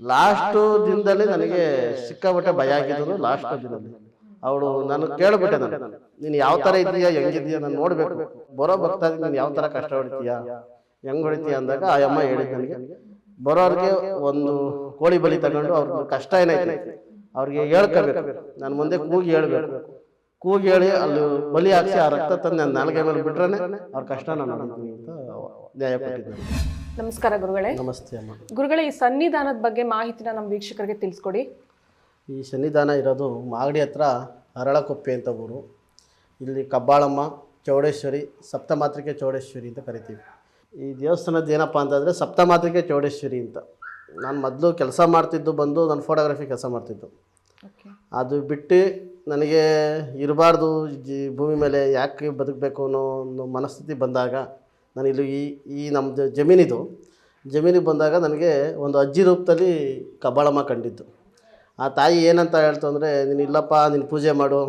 Last ದಿನದಲ್ಲಿ ನನಗೆ ಸಿಕ್ಕಾಪಟ್ಟೆ ಭಯ ಆಗಿದ್ರು ಲಾಸ್ಟ್ ದಿನದಲ್ಲಿ. ಅವಳು ನಾನು ಕೇಳ್ಬಿಟ್ಟೆ ನಾನು. ನೀನು. ಯಾವ ಥರ ಇದೆಯಾ ಹೆಂಗಿದೆಯಾ ನಾನು ನೋಡಬೇಕು. ಬರೋ ಬರ್ತಾ ನೀನು ಯಾವ ಥರ ಕಷ್ಟ ಹೊಡಿತೀಯಾ ಹೆಂಗ್ ಹೊಡಿತೀಯ ಅಂದಾಗ ಆ ಅಮ್ಮ ಹೇಳಿದ್ ನನಗೆ ಬರೋರಿಗೆ ಒಂದು ಕೋಳಿ ಬಲಿ ತಗೊಂಡು ಅವ್ರ ಕಷ್ಟ ಏನೈತೆ? ಅವ್ರಿಗೆ ಹೇಳ್ಕೋಬೇಕು. ನಾನು ಮುಂದೆ ಕೂಗಿ ಹೇಳ್ಬೇಕು. ಕೂಗಿ ಹೇಳಿ ಅಲ್ಲಿ ಬಲಿ ಹಾಕ್ಸಿ ಆ ರಕ್ತ ತಂದು ನಾನು ನಾಲ್ಗೆ ಮೇಲೆ ಬಿಟ್ರೆ ಅವ್ರ ಕಷ್ಟ ನಾನು ಅಂತ ನ್ಯಾಯ ನಮಸ್ಕಾರ ಗುರುಗಳೇ. ನಮಸ್ತೆ ಅಮ್ಮ. ಗುರುಗಳೇ ಈ ಸನ್ನಿಧಾನದ ಬಗ್ಗೆ ಮಾಹಿತಿನ ನಮ್ಮ ವೀಕ್ಷಕರಿಗೆ ತಿಳಿಸ್ಕೊಡಿ. ಈ ಸನ್ನಿಧಾನ ಇರೋದು ಮಾಗಡಿ ಹತ್ರ ಅರಳಕೊಪ್ಪೆ ಅಂತ ಊರು. ಇಲ್ಲಿ ಕಬ್ಬಾಳಮ್ಮ ಚೌಡೇಶ್ವರಿ ಸಪ್ತಮಾತ್ರಿಕೆ ಚೌಡೇಶ್ವರಿ ಅಂತ ಕರಿತೀವಿ. ಈ ದೇವಸ್ಥಾನದ ಏನಪ್ಪ ಅಂತಂದರೆ ಸಪ್ತಮಾತ್ರಿಕೆ ಚೌಡೇಶ್ವರಿ ಅಂತ. ನಾನು ಮೊದಲು ಕೆಲಸ ಮಾಡ್ತಿದ್ದು ಬಂದು ನಾನು ಫೋಟೋಗ್ರಫಿ ಕೆಲಸ ಮಾಡ್ತಿದ್ದು. ಅದು ಬಿಟ್ಟು ನನಗೆ ಇರಬಾರ್ದು ಜಿ ಭೂಮಿ ಮೇಲೆ ಯಾಕೆ ಬದುಕಬೇಕು ಅನ್ನೋ ಒಂದು ಮನಸ್ಥಿತಿ ಬಂದಾಗ ನಾನು ಇಲ್ಲಿ ಈ ಈ ನಮ್ಮದು ಜಮೀನಿದು, ಜಮೀನಿಗೆ ಬಂದಾಗ ನನಗೆ ಒಂದು ಅಜ್ಜಿ ರೂಪದಲ್ಲಿ ಕಬ್ಬಾಳಮ್ಮ ಕಂಡಿದ್ದು. ಆ ತಾಯಿ ಏನಂತ ಹೇಳ್ತು ಅಂದರೆ, ನೀನು ಇಲ್ಲಪ್ಪ, ನೀನು ಪೂಜೆ ಮಾಡು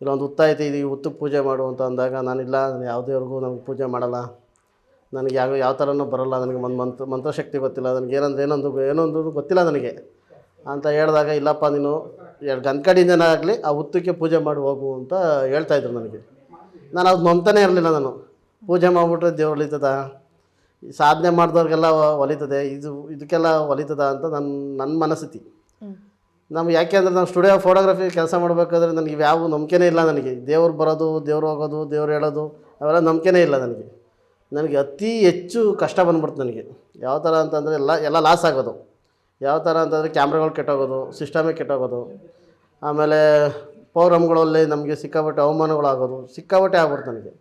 ಇಲ್ಲೊಂದು ಹುತ್ತ ಐತೆ ಇದು ಹುತ್ತು ಪೂಜೆ ಮಾಡು ಅಂತ ಅಂದಾಗ, ನಾನಿಲ್ಲ, ನಾನು ಯಾವುದೇವ್ರಿಗೂ ನನಗೆ ಪೂಜೆ ಮಾಡಲ್ಲ, ನನಗೆ ಯಾವ ಯಾವ ಥರನೂ ಬರೋಲ್ಲ, ನನಗೆ ಒಂದು ಮಂತ್ರ ಮಂತ್ರಶಕ್ತಿ ಗೊತ್ತಿಲ್ಲ, ನನಗೆ ಏನಂದ್ರೆ ಏನೊಂದು ಏನೊಂದು ಗೊತ್ತಿಲ್ಲ ನನಗೆ ಅಂತ ಹೇಳಿದಾಗ, ಇಲ್ಲಪ್ಪ, ನೀನು ಎರಡು ಆಗಲಿ, ಆ ಹುತ್ತಕ್ಕೆ ಪೂಜೆ ಮಾಡಿ, ಹೋಗು ಅಂತ ಹೇಳ್ತಾಯಿದ್ರು ನನಗೆ. ನಾನು ಅದು ನಂಬ್ತಾನೇ ಇರಲಿಲ್ಲ ನಾನು. ಪೂಜೆ ಮಾಡಿಬಿಟ್ರೆ ದೇವ್ರು ಒಲಿತದ? ಈ ಸಾಧನೆ ಮಾಡಿದವ್ರಿಗೆಲ್ಲ ಒಲಿತದೆ ಇದು ಇದಕ್ಕೆಲ್ಲ ಒಲಿತದ ಅಂತ ನನ್ನ ನನ್ನ ಮನಸ್ಥಿತಿ. ನಮ್ಗೆ ಯಾಕೆ ಅಂದರೆ ನಾವು ಸ್ಟುಡಿಯೋ ಫೋಟೋಗ್ರಫಿ ಕೆಲಸ ಮಾಡಬೇಕಾದ್ರೆ ನನಗೆ ಯಾವ ನಂಬಿಕೆನೇ ಇಲ್ಲ ನನಗೆ. ದೇವ್ರು ಬರೋದು ದೇವ್ರು ಹೋಗೋದು ದೇವ್ರು ಹೇಳೋದು ಅವೆಲ್ಲ ನಂಬಿಕೆನೇ ಇಲ್ಲ ನನಗೆ. ನನಗೆ ಅತಿ ಹೆಚ್ಚು ಕಷ್ಟ ಬಂದ್ಬಿಡ್ತು ನನಗೆ. ಯಾವ ಥರ ಅಂತಂದರೆ ಎಲ್ಲ ಎಲ್ಲ ಲಾಸ್ ಆಗೋದು. ಯಾವ ಥರ ಅಂತಂದರೆ ಕ್ಯಾಮ್ರಾಗಳು ಕೆಟ್ಟೋಗೋದು ಸಿಸ್ಟಮೇ ಕೆಟ್ಟೋಗೋದು. ಆಮೇಲೆ ಪ್ರೋಗ್ರಾಮ್ಗಳಲ್ಲಿ ನಮಗೆ ಸಿಕ್ಕಾಪಟ್ಟೆ ಅವಮಾನಗಳಾಗೋದು ಸಿಕ್ಕಾಪಟ್ಟೆ ಆಗ್ಬಿಡ್ತು ನನಗೆ.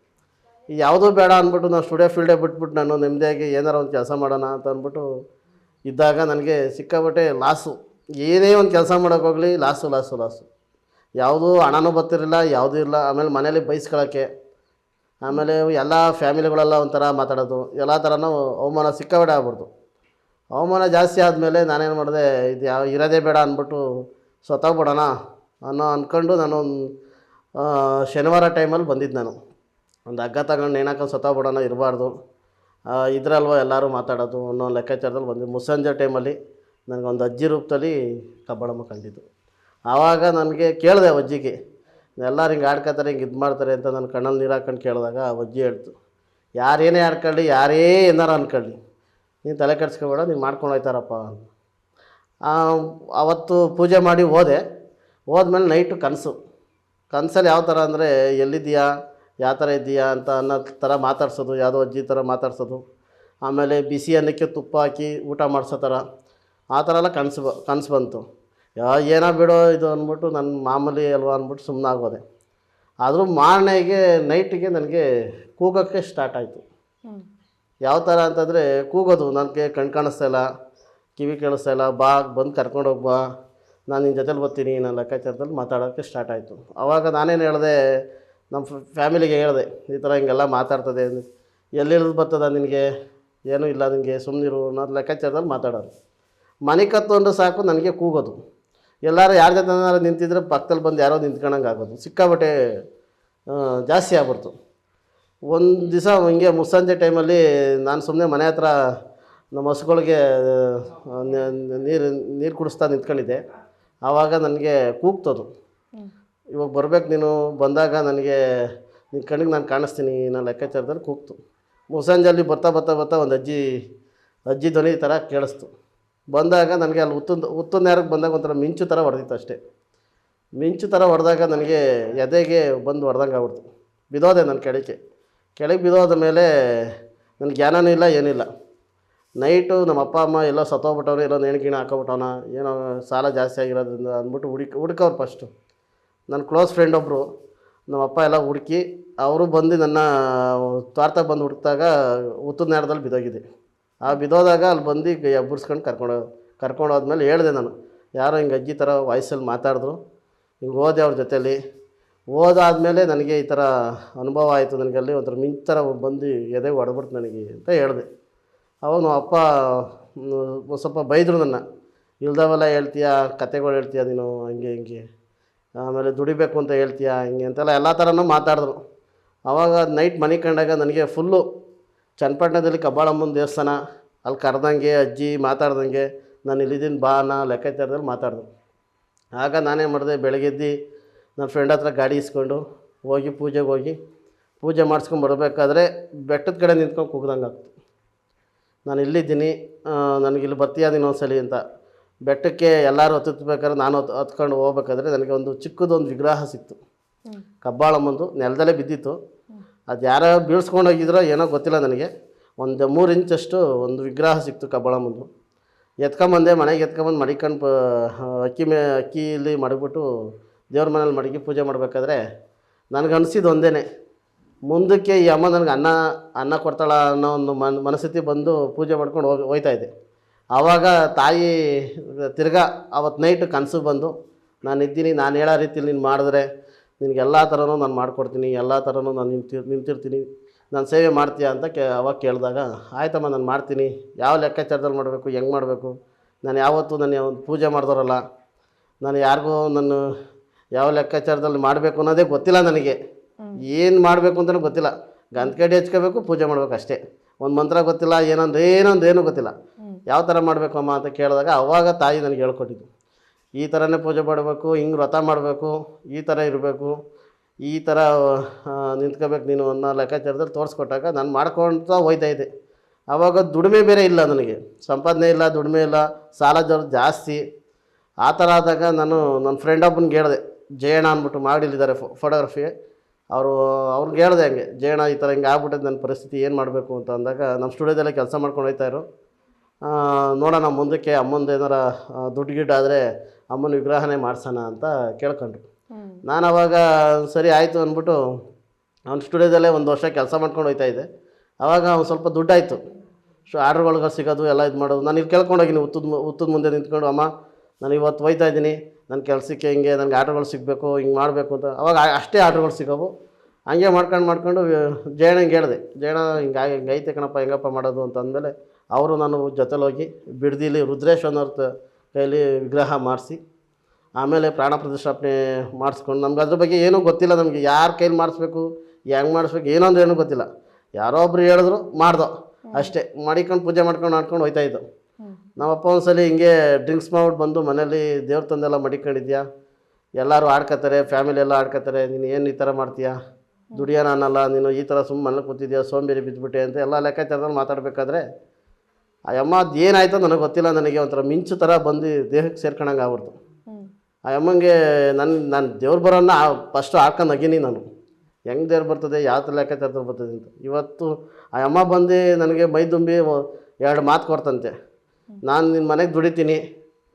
ಯಾವುದೂ ಬೇಡ ಅಂದ್ಬಿಟ್ಟು ನಾನು ಸ್ಟುಡಿಯೋ ಫೀಲ್ಡೇ ಬಿಟ್ಬಿಟ್ಟು ನಾನು ನೆಮ್ಮದಿಯಾಗಿ ಏನಾರು ಒಂದು ಕೆಲಸ ಮಾಡೋಣ ಅಂತ ಅಂದ್ಬಿಟ್ಟು ಇದ್ದಾಗ ನನಗೆ ಸಿಕ್ಕಾಪಟ್ಟೆ ಲಾಸು. ಏನೇ ಒಂದು ಕೆಲಸ ಮಾಡೋಕ್ಕೋಗಲಿ ಲಾಸು ಲಾಸು ಲಾಸು. ಯಾವುದೂ ಹಣನೂ ಬರ್ತಿರಲಿಲ್ಲ, ಯಾವುದೂ ಇಲ್ಲ. ಆಮೇಲೆ ಮನೇಲಿ ಬೈಸ್ಕೊಳ್ಳೋಕ್ಕೆ ಆಮೇಲೆ ಎಲ್ಲ ಫ್ಯಾಮಿಲಿಗಳೆಲ್ಲ ಒಂಥರ ಮಾತಾಡೋದು. ಎಲ್ಲ ಥರನೂ ಅವಮಾನ ಸಿಕ್ಕಾಬಟ್ಟೆ ಆಗ್ಬಿಡ್ತು. ಅವಮಾನ ಜಾಸ್ತಿ ಆದಮೇಲೆ ನಾನೇನು ಮಾಡಿದೆ, ಇದು ಯಾವ ಇರೋದೇ ಬೇಡ ಅಂದ್ಬಿಟ್ಟು ಸತ್ತೋಗ್ಬಿಡೋಣ ಅನ್ನೋ ಅಂದ್ಕೊಂಡು ನಾನು ಶನಿವಾರ ಟೈಮಲ್ಲಿ ಬಂದಿದ್ದು ನಾನು. ಒಂದು ಹಗ್ಗ ತಗೊಂಡು ನೇಣಾಕೊಂಡು ಸತ್ತೋಗ್ಬಿಡೋಣ ಇರಬಾರ್ದು. ಇದ್ರಲ್ವ ಎಲ್ಲರೂ ಮಾತಾಡೋದು ಅನ್ನೋ ಲೆಕ್ಕಾಚಾರದಲ್ಲಿ ಬಂದು ಮುಸ್ಸಂಜೆ ಟೈಮಲ್ಲಿ ನನಗೊಂದು ಅಜ್ಜಿ ರೂಪದಲ್ಲಿ ಕಬ್ಬಾಳಮ್ಮ ಕಂಡಿದ್ದು. ಆವಾಗ ನನಗೆ ಕೇಳಿದೆ ಅಜ್ಜಿಗೆ, ಎಲ್ಲರೂ ಹಿಂಗೆ ಆಡ್ಕೊತಾರೆ ಹಿಂಗೆ ಇದು ಮಾಡ್ತಾರೆ ಅಂತ ನನ್ನ ಕಣ್ಣಲ್ಲಿ ನೀರು ಹಾಕೊಂಡು ಕೇಳಿದಾಗ ಅಜ್ಜಿ ಹೇಳ್ತು, ಯಾರೇನೇ ಆಡ್ಕೊಳ್ಳಿ, ಯಾರೇ ಏನಾರು ಅನ್ಕೊಳ್ಳಿ, ನೀನು ತಲೆ ಕೆಡ್ಸ್ಕೊಬೇಡ, ನೀನು ಮಾಡ್ಕೊಂಡು ಹೋಯ್ತಾರಪ್ಪ ಅವತ್ತು ಪೂಜೆ ಮಾಡಿ ಹೋದೆ. ಹೋದ್ಮೇಲೆ ನೈಟು ಕನಸು. ಕನಸಲ್ಲಿ ಯಾವ ಥರ ಅಂದರೆ, ಎಲ್ಲಿದ್ದೀಯಾ? ಯಾವ ಥರ ಇದೆಯಾ ಅಂತ ಅನ್ನೋ ಥರ ಮಾತಾಡ್ಸೋದು ಯಾವುದೋ ಅಜ್ಜಿ ಥರ ಮಾತಾಡ್ಸೋದು. ಆಮೇಲೆ ಬಿಸಿ ಅನ್ನಕ್ಕೆ ತುಪ್ಪ ಹಾಕಿ ಊಟ ಮಾಡಿಸೋ ಥರ. ಆ ಥರ ಎಲ್ಲ ಕನಸು ಬ ಕನಸು ಬಂತು. ಯಾ ಏನೋ ಬಿಡೋ ಇದು ಅಂದ್ಬಿಟ್ಟು ನನ್ನ ಮಾಮೂಲಿ ಅಲ್ವಾ ಅಂದ್ಬಿಟ್ಟು ಸುಮ್ಮನೆ ಆಗೋದೆ. ಆದರೂ ಮಾರನೆಗೆ ನೈಟಿಗೆ ನನಗೆ ಕೂಗೋಕ್ಕೆ ಸ್ಟಾರ್ಟ್ ಆಯಿತು. ಯಾವ ಥರ ಅಂತಂದರೆ ಕೂಗೋದು ನನಗೆ ಕಣ್ ಕಾಣಿಸ್ತಾ ಇಲ್ಲ ಕಿವಿ ಕೇಳಿಸ್ತಾ ಇಲ್ಲ ಬಾ ಬಂದು ಕರ್ಕೊಂಡು ಹೋಗಿ ಬಾ. ನಾನು ನಿನ್ನ ಜೊತೆಲಿ ಬರ್ತೀನಿ ನನ್ನ ಲೆಕ್ಕಾಚಾರದಲ್ಲಿ ಮಾತಾಡೋಕ್ಕೆ ಸ್ಟಾರ್ಟ್ ಆಯಿತು. ಆವಾಗ ನಾನೇನು ಹೇಳಿದೆ ನಮ್ಮ ಫ್ಯಾಮಿಲಿಗೆ ಹೇಳಿದೆ, ಈ ಥರ ಹಿಂಗೆಲ್ಲ ಮಾತಾಡ್ತದೆ ಎಲ್ಲಿರೋದು ಬರ್ತದ ನಿನಗೆ? ಏನೂ ಇಲ್ಲ ನಿನಗೆ ಸುಮ್ಮನಿರು ಅನ್ನೋದು ಲೆಕ್ಕಾಚಾರದಲ್ಲಿ ಮಾತಾಡೋದು ಮನೆ ಕತ್ತೊಂಡು ಸಾಕು, ನನಗೆ ಕೂಗೋದು. ಎಲ್ಲರೂ ಯಾರ ಜೊತೆ ನಿಂತಿದ್ರೆ ಪಕ್ಕದಲ್ಲಿ ಬಂದು ಯಾರೋ ನಿಂತ್ಕೊಂಡಂಗೆ ಆಗೋದು. ಸಿಕ್ಕಾಬಟ್ಟೆ ಜಾಸ್ತಿ ಆಗ್ಬಿಡ್ತು. ಒಂದು ದಿವಸ ಹಿಂಗೆ ಮುಸ್ಸಂಜೆ ಟೈಮಲ್ಲಿ ನಾನು ಸುಮ್ಮನೆ ಮನೆ ಹತ್ರ ನಮ್ಮ ಹಸುಗಳಿಗೆ ನೀರು ನೀರು ಕುಡಿಸ್ತಾ ನಿಂತ್ಕೊಂಡಿದ್ದೆ. ಆವಾಗ ನನಗೆ ಕೂಗ್ತದು. ಇವಾಗ ಬರ್ಬೇಕು ನೀನು, ಬಂದಾಗ ನನಗೆ ನಿನ್ನ ಕಣ್ಣಿಗೆ ನಾನು ಕಾಣಿಸ್ತೀನಿ ನಾನು ಲೆಕ್ಕಾಚಾರದಲ್ಲಿ ಕೂಗ್ತು. ಮುಸಂಜಲ್ಲಿ ಬರ್ತಾ ಬರ್ತಾ ಬರ್ತಾ ಒಂದು ಅಜ್ಜಿ ಅಜ್ಜಿ ಧ್ವನಿ ಥರ ಕೇಳಿಸ್ತು. ಬಂದಾಗ ನನಗೆ ಅಲ್ಲಿ ಉತ್ತೊಂದು ಉತ್ತೊಂದು ನೇರಕ್ಕೆ ಬಂದಾಗ ಒಂಥರ ಮಿಂಚು ಥರ ಹೊಡೆದಿತ್ತು ಅಷ್ಟೇ. ಮಿಂಚು ಥರ ಹೊಡೆದಾಗ ನನಗೆ ಎದೆಗೆ ಬಂದು ಹೊಡೆದಂಗೆ ಆಗ್ಬಿಡ್ತು. ಬಿದೋದೆ ನನ್ನ ಕೆಳಗೆ ಕೆಳಗೆ ಬಿದೋದ ಮೇಲೆ ನನಗೆ ಜ್ಞಾನನೂ ಇಲ್ಲ, ಏನಿಲ್ಲ. ನೈಟು ನಮ್ಮ ಅಪ್ಪ, ಅಮ್ಮ ಎಲ್ಲೋ ಸತ್ತೋಗ್ಬಿಟ್ಟವ್ರು, ಎಲ್ಲೋ ನೇಣು ಗಿಣ ಹಾಕೋಬಿಟ್ಟವನ ಏನೋ ಸಾಲ ಜಾಸ್ತಿ ಆಗಿರೋದ್ರಿಂದ ಅಂದ್ಬಿಟ್ಟು ಹುಡುಕ, ಹುಡುಕವ್ರು ಫಸ್ಟು ನನ್ನ ಕ್ಲೋಸ್ ಫ್ರೆಂಡ್ ಒಬ್ಬರು ನಮ್ಮ ಅಪ್ಪ ಎಲ್ಲ ಹುಡುಕಿ, ಅವರು ಬಂದು ನನ್ನ ತ್ವಾರ್ತಾಗ ಬಂದು ಹುಡುಕಿದಾಗ ಉತ್ತದ ನೇರದಲ್ಲಿ ಬಿದ್ದೋಗಿದೆ. ಆ ಬಿದ್ದೋದಾಗ ಅಲ್ಲಿ ಬಂದು ಎಬ್ಬರ್ಸ್ಕೊಂಡು ಕರ್ಕೊಂಡು ಕರ್ಕೊಂಡು ಹೋದ್ಮೇಲೆ ಹೇಳಿದೆ ನಾನು, ಯಾರೋ ಹಿಂಗೆ ಅಜ್ಜಿ ಥರ ವಾಯ್ಸಲ್ಲಿ ಮಾತಾಡಿದ್ರು, ಹಿಂಗೆ ಓದೆ ಅವ್ರ ಜೊತೇಲಿ. ಓದಾದಮೇಲೆ ನನಗೆ ಈ ಥರ ಅನುಭವ ಆಯಿತು ನನಗೆ ಅಲ್ಲಿ, ಒಂಥರ ಮಿಂಚರ ಬಂದು ಎದೆ ಹೊಡ್ಬಿಡ್ತು ನನಗೆ ಅಂತ ಹೇಳಿದೆ. ಅವಾಗ ನಮ್ಮ ಅಪ್ಪ ಸ್ವಲ್ಪ ಬೈದರು ನನ್ನ, ಇಲ್ದವೆಲ್ಲ ಹೇಳ್ತೀಯ, ಕತೆಗಳು ಹೇಳ್ತೀಯ ನೀನು, ಹಂಗೆ, ಹಿಂಗೆ. ಆಮೇಲೆ ದುಡಿಬೇಕು ಅಂತ ಹೇಳ್ತೀಯಾ, ಹಿಂಗೆ ಅಂತೆಲ್ಲ ಎಲ್ಲ ಥರನೂ ಮಾತಾಡಿದ್ರು. ಆವಾಗ ನೈಟ್ ಮನೆ ಕಂಡಾಗ ನನಗೆ ಫುಲ್ಲು ಚನ್ನಪಟ್ಟಣದಲ್ಲಿ ಕಬ್ಬಾಳಮ್ಮನ ದೇವಸ್ಥಾನ, ಅಲ್ಲಿ ಕರೆದಂಗೆ ಅಜ್ಜಿ ಮಾತಾಡ್ದಂಗೆ ನಾನು ಇಲ್ಲಿದ್ದೀನಿ ಬಾ ನಾ ಲೆಕ್ಕಾಚಾರದಲ್ಲಿ ಮಾತಾಡಿದ್ರು ಆಗ ನಾನೇನು ಮಾಡಿದೆ ಬೆಳಗ್ಗೆದ್ದು ನನ್ನ ಫ್ರೆಂಡ್ ಹತ್ರ ಗಾಡಿ ಇಸ್ಕೊಂಡು ಹೋಗಿ ಪೂಜೆಗೆ ಹೋಗಿ ಪೂಜೆ ಮಾಡಿಸ್ಕೊಂಡು ಬರಬೇಕಾದ್ರೆ ಬೆಟ್ಟದ ಕಡೆ ನಿಂತ್ಕೊಂಡು ಕುಗ್ದಂಗೆ ಆಗ್ತು ನಾನು ಇಲ್ಲಿದ್ದೀನಿ ನನಗೆ ಇಲ್ಲಿ ಬರ್ತೀಯಾ ನೀನು ಒಂದ್ಸಲಿ ಅಂತ. ಬೆಟ್ಟಕ್ಕೆ ಎಲ್ಲರೂ ಹತ್ತಬೇಕಾದ್ರೆ ನಾನು ಹತ್ ಹತ್ಕೊಂಡು ಹೋಗ್ಬೇಕಾದ್ರೆ ನನಗೆ ಒಂದು ಚಿಕ್ಕದೊಂದು ವಿಗ್ರಹ ಸಿಕ್ತು. ಕಬ್ಬಾಳಮ್ಮಂದು ನೆಲದಲ್ಲೇ ಬಿದ್ದಿತ್ತು. ಅದು ಯಾರೋ ಬೀಳ್ಸ್ಕೊಂಡು ಹೋಗಿದ್ರೋ ಏನೋ ಗೊತ್ತಿಲ್ಲ ನನಗೆ. ಒಂದು ಮೂರು ಇಂಚಷ್ಟು ಒಂದು ವಿಗ್ರಹ ಸಿಕ್ತು ಕಬ್ಬಾಳಮ್ಮಂದು ಎತ್ಕೊಂಬಂದೆ ಮನೆಗೆ ಎತ್ಕೊಂಬಂದು ಮಡಿಕೊಂಡು ಅಕ್ಕಿ ಮೇ ಅಕ್ಕಿಯಲ್ಲಿ ಮಡಗಿಬಿಟ್ಟು ದೇವ್ರ ಮನೇಲಿ ಮಡಗಿ ಪೂಜೆ ಮಾಡಬೇಕಾದ್ರೆ ನನಗೆ ಅನಿಸಿದ್ದು ಒಂದೇ ಮುಂದಕ್ಕೆ ಈ ಅಮ್ಮ ನನಗೆ ಅನ್ನ ಅನ್ನ ಕೊಡ್ತಾಳ ಅನ್ನೋ ಒಂದು ಮನ್ ಮನಸ್ಥಿತಿ ಬಂದು ಪೂಜೆ ಮಾಡ್ಕೊಂಡು ಹೋಗಿ ಹೋಯ್ತಾ ಇದ್ದೆ ಆವಾಗ ತಾಯಿ, ತಿರ್ಗಾ ಅವತ್ತು ನೈಟ್ ಕನಸು ಬಂದು, ನಾನು ಇದ್ದೀನಿ, ನಾನು ಹೇಳೋ ರೀತಿಲಿ ನೀನು ಮಾಡಿದ್ರೆ ನಿನಗೆಲ್ಲ ಥರನೂ ನಾನು ಮಾಡಿಕೊಡ್ತೀನಿ, ಎಲ್ಲ ಥರನೂ ನಾನು ನಿಂತಿರ್ ನಿಂತಿರ್ತೀನಿ, ನಾನು ಸೇವೆ ಮಾಡ್ತೀಯಾ? ಅಂತ ಕೇ, ಅವಾಗ ಕೇಳಿದಾಗ, ಆಯ್ತಮ್ಮ, ನಾನು ಮಾಡ್ತೀನಿ. ಯಾವ ಲೆಕ್ಕಾಚಾರದಲ್ಲಿ ಮಾಡಬೇಕು, ಹೆಂಗೆ ಮಾಡಬೇಕು? ನಾನು ಯಾವತ್ತೂ ನಾನು ಒಂದು ಪೂಜೆ ಮಾಡಿದವರಲ್ಲ ನಾನು ಯಾರಿಗೂ ನಾನು ಯಾವ ಲೆಕ್ಕಾಚಾರದಲ್ಲಿ ಮಾಡಬೇಕು ಅನ್ನೋದೇ ಗೊತ್ತಿಲ್ಲ ನನಗೆ. ಏನು ಮಾಡಬೇಕು ಅಂತಲೂ ಗೊತ್ತಿಲ್ಲ. ಗಂತ್ಕಡ್ಡಿ ಹಚ್ಕೋಬೇಕು, ಪೂಜೆ ಮಾಡಬೇಕು ಅಷ್ಟೇ. ಒಂದು ಮಂತ್ರ ಗೊತ್ತಿಲ್ಲ, ಏನೊಂದು ಏನೊಂದು, ಏನೂ ಗೊತ್ತಿಲ್ಲ. ಯಾವ ಥರ ಮಾಡಬೇಕು ಅಮ್ಮ ಅಂತ ಕೇಳಿದಾಗ ಅವಾಗ ತಾಯಿ ನನಗೆ ಹೇಳ್ಕೊಟ್ಟಿದ್ದು. ಈ ಥರನೇ ಪೂಜೆ ಮಾಡಬೇಕು, ಹಿಂಗೆ ವ್ರತ ಮಾಡಬೇಕು, ಈ ಥರ ಇರಬೇಕು, ಈ ಥರ ನಿಂತ್ಕೋಬೇಕು ನೀನು ಅನ್ನೋ ಲೆಕ್ಕಾಚಾರದಲ್ಲಿ ತೋರಿಸ್ಕೊಟ್ಟಾಗ ನಾನು ಮಾಡ್ಕೊಳ್ತಾ ಹೋಯ್ತಾ ಇದ್ದೆ. ಆವಾಗ ದುಡಿಮೆ ಬೇರೆ ಇಲ್ಲ ನನಗೆ. ಸಂಪಾದನೆ ಇಲ್ಲ, ದುಡಿಮೆ ಇಲ್ಲ, ಸಾಲ ಜೋರು ಜಾಸ್ತಿ. ಆ ಥರ ಆದಾಗ ನಾನು ನನ್ನ ಫ್ರೆಂಡ್ ಒಬ್ಬನಿಗೆ ಹೇಳಿದೆ, ಜಯಣ್ಣ ಅಂದ್ಬಿಟ್ಟು ಮಾಡಿಲ್ಲಿದ್ದಾರೆ ಫೋಟೋಗ್ರಫಿ ಅವರು, ಅವ್ರಿಗೆ ಹೇಳ್ದೆ ಹಂಗೆ, ಜಯಣ್ಣ ಈ ಥರ ಹಿಂಗೆ ಆಗ್ಬಿಟ್ಟಿದೆ ನನ್ನ ಪರಿಸ್ಥಿತಿ ಏನು ಮಾಡಬೇಕು ಅಂತ ಅಂದಾಗ ನಮ್ಮ ಸ್ಟುಡಿಯೋದಲ್ಲೇ ಕೆಲಸ ಮಾಡ್ಕೊಂಡು ಹೋಯ್ತಾಯಿರು ನೋಡೋಣ ಮುಂದಕ್ಕೆ ಅಮ್ಮಂದು ಏನಾರ ದುಡ್ಡು ಗಿಡ್ಡು ಆದರೆ ಅಮ್ಮನ ವಿಗ್ರಹನೇ ಮಾಡ್ಸೋಣ ಅಂತ ಕೇಳ್ಕೊಂಡ್ರು. ನಾನು ಅವಾಗ ಸರಿ ಆಯಿತು ಅಂದ್ಬಿಟ್ಟು ಅವ್ನು ಸ್ಟುಡಿಯೋದಲ್ಲೇ ಒಂದು ವರ್ಷ ಕೆಲಸ ಮಾಡ್ಕೊಂಡು ಹೋಗ್ತಾ ಇದ್ದೆ. ಅವಾಗ ಅವ್ನು ಸ್ವಲ್ಪ ದುಡ್ಡಾಯಿತು. ಸೊ ಆರ್ಡ್ರ್ಗಳ್ಗೆ ಸಿಗೋದು ಎಲ್ಲ ಇದು ಮಾಡೋದು. ನಾನು ಇಲ್ಲಿ ಕೇಳ್ಕೊಂಡೋಗಿನಿ ಉತ್ತದ ಉತ್ತದ ಮುಂದೆ ನಿಂತ್ಕೊಂಡು ಅಮ್ಮ ನಾನು ಇವತ್ತು ಹೋಯ್ತಾ ಇದ್ದೀನಿ. ನನ್ನ ಕೆಲಸಕ್ಕೆ ಹಿಂಗೆ ನನಗೆ ಆರ್ಡ್ರ್ಗಳು ಸಿಗಬೇಕು ಹಿಂಗೆ ಮಾಡಬೇಕು ಅಂತ. ಅವಾಗ ಅಷ್ಟೇ ಆರ್ಡ್ರ್ಗಳು ಸಿಗೋವು. ಹಂಗೆ ಮಾಡ್ಕೊಂಡು ಮಾಡ್ಕೊಂಡು ಜಯಣ್ಣಂಗೆ ಹೇಳಿದೆ ಜಯಣ್ಣ ಹಿಂಗೆ ಹಿಂಗೆ ಐತೆ ಕಣಪ್ಪ ಹೆಂಗಪ್ಪ ಮಾಡೋದು? ಅಂತ ಅಂದಮೇಲೆ ಅವರು ನಾನು ಜೊತೆಲೋಗಿ ಬಿಡ್ದಿಲಿ ರುದ್ರೇಶ್ ಅನ್ನೋರ ಕೈಲಿ ವಿಗ್ರಹ ಮಾಡಿಸಿ, ಆಮೇಲೆ ಪ್ರಾಣ ಪ್ರತಿಷ್ಠಾಪನೆ ಮಾಡಿಸ್ಕೊಂಡು, ನಮ್ಗೆ ಅದ್ರ ಬಗ್ಗೆ ಏನೂ ಗೊತ್ತಿಲ್ಲ ನಮಗೆ, ಯಾರ ಕೈಲಿ ಮಾಡಿಸ್ಬೇಕು, ಹೆಂಗೆ ಮಾಡಿಸ್ಬೇಕು, ಏನೋ ಅಂದ್ರೆ ಏನೂ ಗೊತ್ತಿಲ್ಲ. ಯಾರೋ ಒಬ್ರು ಹೇಳಿದ್ರು ಮಾಡ್ದೋ, ಅಷ್ಟೇ, ಮಾಡಿಕೊಂಡು ಪೂಜೆ ಮಾಡ್ಕೊಂಡು ಮಾಡ್ಕೊಂಡು ಹೋಯ್ತಾ ಇದ್ದೋ. ನಮ್ಮಪ್ಪ ಒಂದ್ಸಲಿ ಹಿಂಗೆ ಡ್ರಿಂಕ್ಸ್ ಮಾಡ್ಬಿಟ್ಟು ಬಂದು ಮನೇಲಿ ದೇವ್ರ ತಂದೆಲ್ಲ ಮಡಿಕೊಂಡಿದ್ಯಾ, ಎಲ್ಲರೂ ಆಡ್ಕೋತಾರೆ ಫ್ಯಾಮಿಲಿ ಎಲ್ಲ ಆಡ್ಕೊತಾರೆ ನೀನು ಏನು ಈ ಥರ ಮಾಡ್ತೀಯಾ ದುಡಿಯೋಣ ಅನ್ನಲ್ಲ ನೀನು ಈ ಥರ ಸುಮ್ಮನೆ ಮನೇಲಿ ಕೂತಿದ್ಯಾ, ಸೋಂಬೇರಿ ಬಿದ್ದುಬಿಟ್ಟೆ ಅಂತ ಎಲ್ಲ ಲೆಕ್ಕಾಚಾರದಲ್ಲಿ ಮಾತಾಡಬೇಕಾದ್ರೆ ಆ ಅಮ್ಮ ಅದು ಏನಾಯ್ತೋ ನನಗೆ ಗೊತ್ತಿಲ್ಲ ನನಗೆ ಒಂಥರ ಮಿಂಚು ಥರ ಬಂದು ದೇಹಕ್ಕೆ ಸೇರ್ಕೊಂಡಂಗೆ ಆಗ್ಬಿಡ್ತು. ಆ ಅಮ್ಮಂಗೆ ನನ್ನ ನಾನು ದೇವ್ರ ಬರೋನ್ನ ಫಸ್ಟು ಹಾಕೊಂಡು ನಗಿನಿ ನಾನು. ಹೆಂಗೆ ದೇವ್ರು ಬರ್ತದೆ ಯಾವ ಥರ ಲೆಕ್ಕಾಚಾರದಲ್ಲಿ ಬರ್ತದೆ ಅಂತ. ಇವತ್ತು ಆ ಅಮ್ಮ ಬಂದು ನನಗೆ ಮೈ ತುಂಬಿ ಎರಡು ಮಾತು ಕೊಡ್ತಂತೆ. ನಾನು ನಿನ್ನ ಮನೆಗೆ ದುಡಿತೀನಿ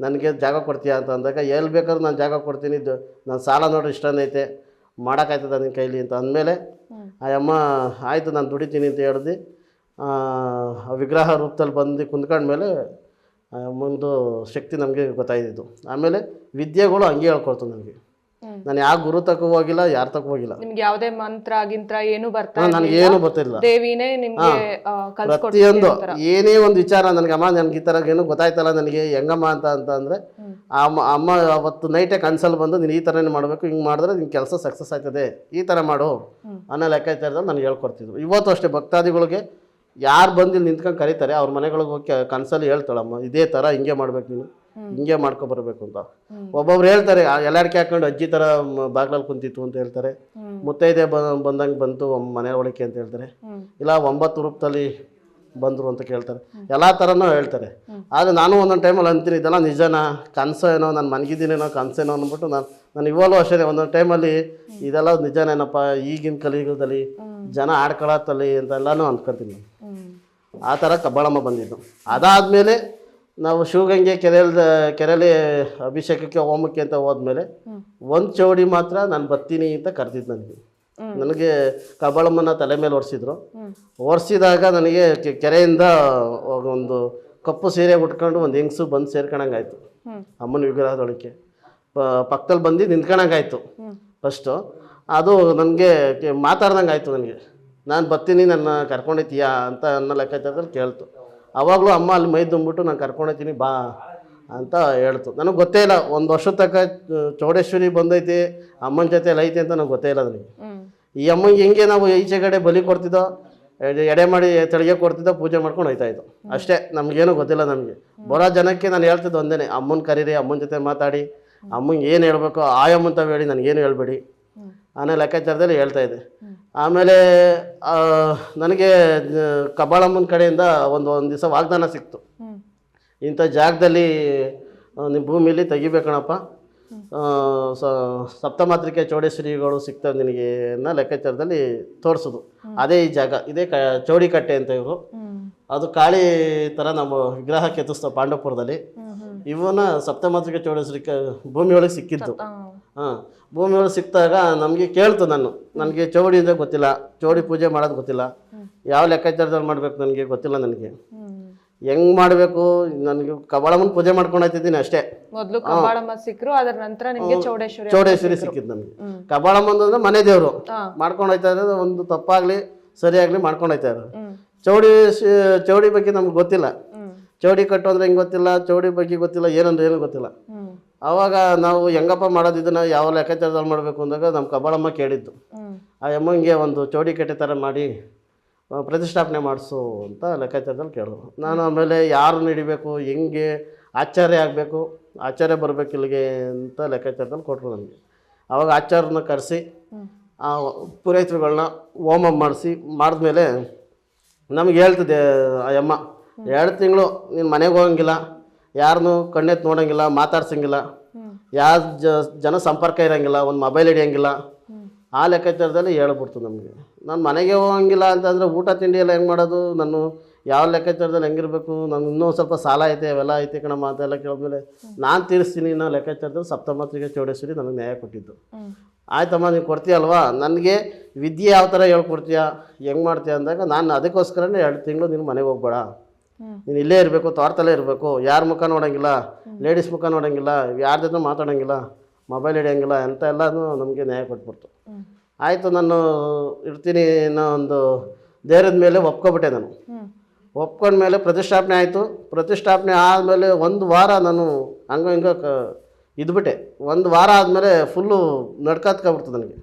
ನನಗೆ ಜಾಗ ಕೊಡ್ತೀಯಾ ಅಂತ ಅಂದಾಗ ಎಲ್ಲಿ ಬೇಕಾದ್ರೂ ನಾನು ಜಾಗ ಕೊಡ್ತೀನಿ ದ- ನಾನು ಸಾಲ ನೋಡ್ರಿ ಇಷ್ಟೊಂದೈತೆ ಮಾಡೋಕ್ಕಾಯ್ತದ ನಿನ್ನ ಕೈಲಿ ಅಂತ ಅಂದಮೇಲೆ ಆ ಯಮ್ಮ ಆಯಿತು ನಾನು ದುಡಿತೀನಿ ಅಂತ ಹೇಳ್ದು. ವಿಗ್ರಹ ರೂಪದಲ್ಲಿ ಬಂದು ಕುಂತ್ಕೊಂಡ್ಮೇಲೆ ಒಂದು ಶಕ್ತಿ ನಮಗೆ ಗೊತ್ತಾಯ್ತಿದ್ದು ಆಮೇಲೆ ವಿದ್ಯೆಗಳು ಹಂಗೆ ಹೇಳ್ಕೊಡ್ತು ನನಗೆ. ನಾನು ಯಾವ ಗುರು ತಕ್ಕ ಹೋಗಿಲ್ಲ ಯಾರ ತಕ್ಕ ಹೋಗಿಲ್ಲ. ನಿಮ್ಗೆ ಯಾವುದೇ ಮಂತ್ರ ಗಿಂತ್ರ ಏನು ಬರ್ತಾ ನನಗೆ ಏನು ಗೊತ್ತಿಲ್ಲ ದೇವಿನೇ ನಿಮ್ಗೆ ಪ್ರತಿಯೊಂದು ಏನೇ ಒಂದು ವಿಚಾರ ನನಗೆ ಅಮ್ಮ ನನಗೆ ಈ ಥರ ಏನು ಗೊತ್ತಾಯ್ತಲ್ಲ ನನಗೆ ಹೆಂಗಮ್ಮ ಅಂತ ಅಂತ ಅಂದರೆ ಅಮ್ಮ ಅಮ್ಮ ಅವತ್ತು ನೈಟೇ ಕನ್ಸಲ್ಲಿ ಬಂದು ನೀನು ಈ ಥರನೇ ಮಾಡಬೇಕು ಹಿಂಗೆ ಮಾಡಿದ್ರೆ ನಿನ್ನ ಕೆಲಸ ಸಕ್ಸಸ್ ಆಯ್ತದೆ ಈ ಥರ ಮಾಡು. ಅನ್ನೋ ಲೆಕ್ಕಾಚಾರದಲ್ಲಿ ನನಗೆ ಹೇಳ್ಕೊಡ್ತಿದ್ರು. ಇವತ್ತು ಅಷ್ಟೇ ಭಕ್ತಾದಿಗಳಿಗೆ ಯಾರು ಬಂದು ನಿಂತ್ಕೊಂಡು ಕರೀತಾರೆ ಅವ್ರ ಮನೆಗಳಿಗೆ ಹೋಗಿ ಕನಸಲ್ಲಿ ಹೇಳ್ತಾಳಮ್ಮ ಇದೇ ಥರ ಹಿಂಗೆ ಮಾಡ್ಬೇಕು ನೀನು ಹಿಂಗೆ ಮಾಡ್ಕೊಬರ್ಬೇಕು ಅಂತ. ಒಬ್ಬೊಬ್ರು ಹೇಳ್ತಾರೆ ಆ ಎಲ್ಲಾಡ್ಕೆ ಹಾಕೊಂಡು ಅಜ್ಜಿ ಥರ ಬಾಗ್ಲಲ್ಲಿ ಕುಂತಿತ್ತು ಅಂತ ಹೇಳ್ತಾರೆ. ಮುತ್ತೈದೆ ಬಂದಂಗೆ ಬಂತು ಮನೆ ಒಳಕ್ಕೆ ಅಂತ ಹೇಳ್ತಾರೆ. ಇಲ್ಲ ಒಂಬತ್ತು ರೂಪದಲ್ಲಿ ಬಂದರು ಅಂತ ಕೇಳ್ತಾರೆ. ಎಲ್ಲ ಥರನೂ ಹೇಳ್ತಾರೆ. ಆದರೆ ನಾನು ಒಂದೊಂದು ಟೈಮಲ್ಲಿ ಅಂತೀನಿ ಇದೆಲ್ಲ ನಿಜನಾ ಕನಸು ಏನೋ ನಾನು ಮನಗಿದ್ದೀನೇನೋ ಕನಸೇನೋ ಅಂದ್ಬಿಟ್ಟು ನಾನು ನಾನು ಇವಾಗಲೂ ಅಷ್ಟೇ ಒಂದೊಂದು ಟೈಮಲ್ಲಿ ಇದೆಲ್ಲ ನಿಜನೇನಪ್ಪ ಈಗಿನ ಕಲಿಯುಗದಲ್ಲಿ ಜನ ಆಡ್ಕೊಳತ್ತಲ್ಲಿ ಅಂತೆಲ್ಲನೂ ಅಂದ್ಕೊತೀನಿ. ಆ ಥರ ಕಬ್ಬಾಳಮ್ಮ ಬಂದಿದ್ದು. ಅದಾದಮೇಲೆ ನಾವು ಶಿವಗಂಗೆ ಕೆರೆಯಲ್ಲಿ ಕೆರೆಯಲ್ಲಿ ಅಭಿಷೇಕಕ್ಕೆ ಹೋಮಕ್ಕೆ ಅಂತ ಹೋದ್ಮೇಲೆ ಒಂದು ಚೌಡಿ ಮಾತ್ರ ನಾನು ಬರ್ತೀನಿ ಅಂತ ಕರೆದಿದ್ದು ನನಗೆ ನನಗೆ ಕಬ್ಬಾಳಮ್ಮನ ತಲೆ ಮೇಲೆ ಒರೆಸಿದ್ರು. ಒರೆಸಿದಾಗ ನನಗೆ ಕೆರೆಯಿಂದ ಒಂದು ಕಪ್ಪು ಸೀರೆ ಉಟ್ಕೊಂಡು ಒಂದು ಹೆಂಗಸು ಬಂದು ಸೇರ್ಕೊಂಡಂಗಾಯ್ತು ಅಮ್ಮನ ವಿಗ್ರಹದೊಳಕ್ಕೆ. ಪಕ್ಕದಲ್ಲಿ ಬಂದು ನಿಂತ್ಕೊಳಂಗಾಯ್ತು ಫಸ್ಟು. ಅದು ನನಗೆ ಮಾತಾಡ್ದಂಗೆ ಆಯಿತು ನನಗೆ. ನಾನು ಬರ್ತೀನಿ ನನ್ನ ಕರ್ಕೊಂಡೈತೀಯಾ ಅಂತ ಅನ್ನೋ ಲೆಕ್ಕಾಚಾರದಲ್ಲಿ ಕೇಳ್ತು. ಅವಾಗಲೂ ಅಮ್ಮ ಅಲ್ಲಿ ಮೈ ತುಂಬಿಟ್ಟು ನಾನು ಕರ್ಕೊಂಡೈತೀನಿ ಬಾ ಅಂತ ಹೇಳ್ತು. ನನಗೆ ಗೊತ್ತೇ ಇಲ್ಲ ಒಂದು ವರ್ಷದ ತನಕ ಚೌಡೇಶ್ವರಿ ಬಂದೈತಿ ಅಮ್ಮನ ಜೊತೆ ಐತೆ ಅಂತ ನನಗೆ ಗೊತ್ತೇ ಇಲ್ಲ ನನಗೆ. ಈ ಅಮ್ಮಂಗೆ ಹೆಂಗೆ ನಾವು ಈಚೆ ಕಡೆ ಬಲಿ ಕೊಡ್ತಿದ್ದೋ ಎಡೆ- ಮಾಡಿ ತೆಳಿಗೆ ಕೊಡ್ತಿದ್ದೋ ಪೂಜೆ ಮಾಡ್ಕೊಂಡು ಹೋಯ್ತಾ ಇದ್ದು ಅಷ್ಟೇ ನಮಗೇನು ಗೊತ್ತಿಲ್ಲ ನಮಗೆ. ಬರೋ ಜನಕ್ಕೆ ನಾನು ಹೇಳ್ತಿದ್ದು ಒಂದೇನೆ ಅಮ್ಮನ ಕರೀರಿ ಅಮ್ಮನ ಜೊತೆ ಮಾತಾಡಿ ಅಮ್ಮಂಗೆ ಏನು ಹೇಳ್ಬೇಕು ಆಯಮ್ಮ ಅಂತ ಹೇಳಿ ನನಗೇನು ಹೇಳ್ಬೇಡಿ. ಅನ್ನೋ ಲೆಕ್ಕಾಚಾರದಲ್ಲಿ ಹೇಳ್ತಾ ಇದ್ದೆ. ಆಮೇಲೆ ನನಗೆ ಕಬಾಳಮ್ಮನ ಕಬ್ಬಾಳಮ್ಮನ ಕಡೆಯಿಂದ ಒಂದು ಒಂದು ದಿವಸ ವಾಗ್ದಾನ ಸಿಕ್ತು. ಇಂಥ ಜಾಗದಲ್ಲಿ ನಿಮ್ಮ ಭೂಮಿಲಿ ತೆಗಿಬೇಕಣಪ್ಪ. ಸಪ್ತಮಾತ್ರಿಕೆ ಚೌಡೇಶ್ವರಿಗಳು ಸಿಗ್ತವೆ ನಿನಗೆ ಅನ್ನೋ ಲೆಕ್ಕಾಚಾರದಲ್ಲಿ ತೋರಿಸೋದು. ಅದೇ ಈ ಜಾಗ ಇದೇ ಕ ಚೌಡಿಕಟ್ಟೆ ಅಂತ ಇವರು. ಅದು ಕಾಳಿ ಥರ ನಮ್ಮ ವಿಗ್ರಹ ಕೆತ್ತಿಸ್ತಾವೆ ಪಾಂಡವಪುರದಲ್ಲಿ. ಇವನ್ನ ಸಪ್ತಮಾತ್ರಿಕೆ ಚೌಡೇಶ್ವರಿ ಭೂಮಿಯೊಳಗೆ ಸಿಕ್ಕಿದ್ದು. ಹಾಂ ಭೂಮಿಯೊಳಗೆ ಸಿಕ್ಕಿದಾಗ ನಮಗೆ ಕೇಳ್ತು ನಾನು. ನನಗೆ ಚೌಡಿ ಅಂದರೆ ಗೊತ್ತಿಲ್ಲ. ಚೌಡಿ ಪೂಜೆ ಮಾಡೋದು ಗೊತ್ತಿಲ್ಲ. ಯಾವ ಲೆಕ್ಕಾಚಾರದಲ್ಲಿ ಮಾಡಬೇಕು ನನಗೆ ಗೊತ್ತಿಲ್ಲ ನನಗೆ. ಹೆಂಗ್ ಮಾಡಬೇಕು? ನನಗೆ ಕಬಾಳಮ್ಮನ ಪೂಜೆ ಮಾಡ್ಕೊಂಡು ಹೋಗ್ತಿದ್ದೀನಿ ಅಷ್ಟೇ. ಮೊದಲು ಸಿಕ್ರು ಅದರ ನಂತರ ನಿಮ್ಗೆ ಚೌಡೇಶ್ವರಿ ಚೌಡೇಶ್ವರಿ ಸಿಕ್ಕಿದ್ದು ನನಗೆ ಹ್ಮ್. ಕಬಾಳಮ್ಮ ಅಂದ್ರೆ ಮನೆ ದೇವರು. ಮಾಡ್ಕೊಂಡೋಯ್ತಾ ಇರೋದು ಒಂದು ತಪ್ಪಾಗ್ಲಿ ಸರಿಯಾಗ್ಲಿ ಮಾಡ್ಕೊಂಡು ಹೋಯ್ತಾ ಇರೋದು. ಚೌಡಿ ಚೌಡಿ ಬಗ್ಗೆ ನಮ್ಗೆ ಗೊತ್ತಿಲ್ಲ. ಚೌಡಿ ಕಟ್ಟು ಅಂದ್ರೆ ಹೆಂಗೆ ಗೊತ್ತಿಲ್ಲ? ಚೌಡಿ ಬಗ್ಗೆ ಗೊತ್ತಿಲ್ಲ ಏನಂದ್ರೆ ಏನು ಗೊತ್ತಿಲ್ಲ. ಆವಾಗ ನಾವು ಹೆಂಗಪ್ಪ ಮಾಡೋದು ಇದನ್ನ ಯಾವ ಲೆಕ್ಕಾಚಾರದಲ್ಲಿ ಮಾಡಬೇಕು ಅಂದಾಗ ನಮ್ಮ ಕಬಾಳಮ್ಮ ಕೇಳಿದ್ದು. ಆ ಅಮ್ಮಂಗೆ ಒಂದು ಚೌಡಿ ಕಟ್ಟೆ ಥರ ಮಾಡಿ ಪ್ರತಿಷ್ಠಾಪನೆ ಮಾಡಿಸು ಅಂತ ಲೆಕ್ಕಾಚಾರದಲ್ಲಿ ಕೇಳಿದ್ರು. ನಾನು ಆಮೇಲೆ ಯಾರು ಹಿಡಿಬೇಕು ಹೆಂಗೆ ಆಚಾರ್ಯ ಆಗಬೇಕು ಆಚಾರ್ಯ ಬರಬೇಕು ಇಲ್ಲಿಗೆ ಅಂತ ಲೆಕ್ಕಾಚಾರದಲ್ಲಿ ಕೊಟ್ಟರು ನನಗೆ ಆವಾಗ ಆಚಾರ್ಯನ ಕರೆಸಿ ಆ ಪುರೋಹಿತರುಗಳನ್ನ ಹೋಮ ಮಾಡಿಸಿ ಮಾಡಿದ್ಮೇಲೆ ನಮ್ಗೆ ಹೇಳ್ತಿದ್ದೆ ಆ ಅಮ್ಮ ಎರಡು ತಿಂಗಳು ನೀನು ಮನೆಗೆ ಹೋಗಂಗಿಲ್ಲ ಯಾರನ್ನೂ ಕಣ್ಣೆತ್ತು ನೋಡೋಂಗಿಲ್ಲ, ಮಾತಾಡ್ಸಂಗಿಲ್ಲ, ಯಾರ ಜನ ಸಂಪರ್ಕ ಇರೋಂಗಿಲ್ಲ, ಒಂದು ಮೊಬೈಲ್ ಹಿಡಿಯೋಂಗಿಲ್ಲ, ಆ ಲೆಕ್ಕಾಚಾರದಲ್ಲಿ ಹೇಳ್ಬಿಡ್ತು ನಮಗೆ. ನಾನು ಮನೆಗೆ ಹೋಗಂಗಿಲ್ಲ ಅಂತಂದರೆ ಊಟ ತಿಂಡಿ ಎಲ್ಲ ಹೆಂಗೆ ಮಾಡೋದು? ನಾನು ಯಾವ ಲೆಕ್ಕಾಚಾರದಲ್ಲಿ ಹೆಂಗಿರಬೇಕು? ನಾನು ಇನ್ನೂ ಸ್ವಲ್ಪ ಸಾಲ ಐತೆ, ಅವೆಲ್ಲ ಐತೆ ಕಣಮ್ಮ ಅಂತೆಲ್ಲ ಕೇಳಿದ್ಮೇಲೆ ನಾನು ತೀರಿಸ್ತೀನಿ ಅನ್ನೋ ಲೆಕ್ಕಾಚಾರದಲ್ಲಿ ಸಪ್ತಮಾತ್ರಿಕೆ ಚೌಡೇಶ್ವರಿ ನನಗೆ ನ್ಯಾಯ ಕೊಟ್ಟಿದ್ದು. ಆಯ್ತಮ್ಮ, ನೀವು ಕೊಡ್ತೀಯಲ್ವಾ? ನನಗೆ ವಿದ್ಯೆ ಯಾವ ಥರ ಹೇಳ್ಕೊಡ್ತೀಯ? ಹೆಂಗೆ ಮಾಡ್ತೀಯ ಅಂದಾಗ ನಾನು ಅದಕ್ಕೋಸ್ಕರನೇ ಎರಡು ತಿಂಗಳು ನೀನು ಮನೆಗೆ ಹೋಗ್ಬೇಡ. ನೀನು ಇಲ್ಲೇ ಇರಬೇಕು ತೋಟದಲ್ಲೇ ಇರಬೇಕು ಯಾರ ಮುಖ ನೋಡೋಂಗಿಲ್ಲ ಲೇಡೀಸ್ ಮುಖ ನೋಡೋಂಗಿಲ್ಲ ಯಾರ ಜೊತೆ ಮಾತಾಡೋಂಗಿಲ್ಲ ಮೊಬೈಲ್ ಹಿಡಿಯೋಂಗಿಲ್ಲ ಅಂತ ಎಲ್ಲನೂ ನಮಗೆ ನ್ಯಾಯ ಕೊಟ್ಬಿಡ್ತು. ಆಯಿತು ನಾನು ಇರ್ತೀನಿ ಅನ್ನೋ ಒಂದು ಧೈರ್ಯದ ಮೇಲೆ ಒಪ್ಕೊಬಿಟ್ಟೆ ನಾನು. ಒಪ್ಕೊಂಡ ಒಪ್ಕೊಂಡ್ಮೇಲೆ ಪ್ರತಿಷ್ಠಾಪನೆ ಆಯಿತು. ಪ್ರತಿಷ್ಠಾಪನೆ ಆದಮೇಲೆ ಒಂದು ವಾರ ನಾನು ಹಂಗೋ ಹಿಂಗೋ ಕ ಇದ್ಬಿಟ್ಟೆ. ಒಂದು ವಾರ ಆದಮೇಲೆ ಫುಲ್ಲು ನಡ್ಕತ್ಕೊಬಿಡ್ತು ನನಗೆ.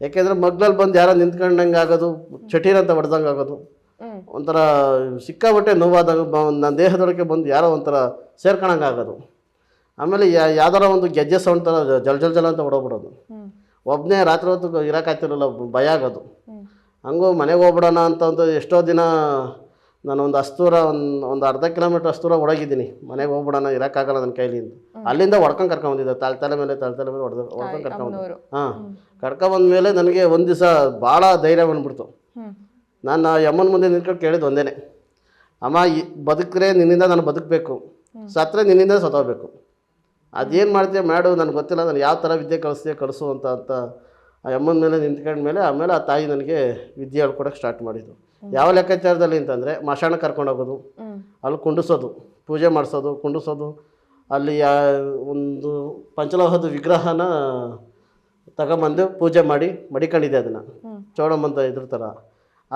ಯಾಕೆಂದರೆ ಮಗ್ಲಲ್ಲಿ ಬಂದು ಯಾರೋ ನಿಂತ್ಕೊಂಡಂಗೆ ಆಗೋದು ಚಟೀರಂತ ಅಂತ ಹೊಡೆದಂಗೆ ಆಗೋದು ಒಂಥರ ಸಿಕ್ಕಾಬಟ್ಟೆ ನೋವಾದಾಗ ಬ ನನ್ನ ದೇಹದೊಳಗೆ ಬಂದು ಯಾರೋ ಒಂಥರ ಸೇರ್ಕೊಳಂಗೆ ಆಗೋದು. ಆಮೇಲೆ ಯಾ ಯಾವ್ದಾರ ಒಂದು ಗೆಜ್ಜೆ ಸೌಂಡ್ ಥರ ಜಲ್ ಜಲ್ ಜಲ್ ಅಂತ ಹೊಡೋಗ್ಬಿಡೋದು. ಒಬ್ಬನೇ ರಾತ್ರಿ ಹೊತ್ತು ಇರೋಕ್ಕಾಗ್ತಿರಲ್ಲ ಭಯ ಆಗೋದು. ಹಂಗೂ ಮನೆಗೆ ಹೋಗ್ಬಿಡೋಣ ಅಂತ ಒಂದು ಎಷ್ಟೋ ದಿನ ನಾನು ಒಂದು ಹಸ್ತೂರ ಒಂದು ಒಂದು ಅರ್ಧ ಕಿಲೋಮೀಟ್ರ್ ಅಸ್ತೂರ ಹೊಡಗಿದ್ದೀನಿ ಮನೆಗೆ ಹೋಗ್ಬಿಡೋಣ ಇರೋಕ್ಕಾಗಲ್ಲ ನನ್ನ ಕೈಲಿಂದ ಅಲ್ಲಿಂದ ಹೊಡ್ಕೊಂಡು ಕರ್ಕೊಂಬಂದಿದ್ದೆ ತಾಳ್ ತಲೆ ಮೇಲೆ ತಾಳ ತಲೆ ಮೇಲೆ ಹೊಡೆದು ಹೊಡ್ಕೊಂಡು ಕರ್ಕೊಂಬಂದು ಹಾಂ ಕರ್ಕೊಂಬಂದ ಮೇಲೆ ನನಗೆ ಒಂದು ದಿವಸ ಭಾಳ ಧೈರ್ಯ ಬಂದ್ಬಿಡ್ತು. ನಾನು ಆ ಯಮ್ಮನ ಮುಂದೆ ನಿಂತ್ಕೊಂಡು ಕೇಳಿದ್ದು ಒಂದೇನೆ. ಅಮ್ಮ ಈ ಬದುಕ್ರೆ ನಿನ್ನಿಂದ ನಾನು ಬದುಕಬೇಕು. ಸತ್ರೆ ನಿನ್ನಿಂದ ಸತ್ತೋಗ್ಬೇಕು. ಅದೇನು ಮಾಡ್ತೀಯ ಮಾಡು ನನಗೆ ಗೊತ್ತಿಲ್ಲ ನಾನು ಯಾವ ಥರ ವಿದ್ಯೆ ಕಲಿಸ್ತೀಯ ಕಳಿಸು ಅಂತ ಅಂತ ಆ ಯಮ್ಮನ ಮೇಲೆ ನಿಂತ್ಕೊಂಡ್ಮೇಲೆ ಆಮೇಲೆ ಆ ತಾಯಿ ನನಗೆ ವಿದ್ಯೆ ಹೇಳ್ಕೊಡೋಕೆ ಸ್ಟಾರ್ಟ್ ಮಾಡಿದ್ದು. ಯಾವ ಲೆಕ್ಕಾಚಾರದಲ್ಲಿ ಅಂತಂದರೆ ಮಶಾಣ ಕರ್ಕೊಂಡು ಹೋಗೋದು ಅಲ್ಲಿ ಕುಂಡಿಸೋದು ಪೂಜೆ ಮಾಡಿಸೋದು ಕುಂಡಿಸೋದು ಅಲ್ಲಿ ಯಾ ಒಂದು ಪಂಚಲೋಹದ ವಿಗ್ರಹನ ತಗೊಂಬಂದು ಪೂಜೆ ಮಾಡಿ ಮಡಿಕೊಂಡಿದ್ದೆ ಅದನ್ನು. ಚೌಡಮ್ಮಂತ ಇದ್ರ ಥರ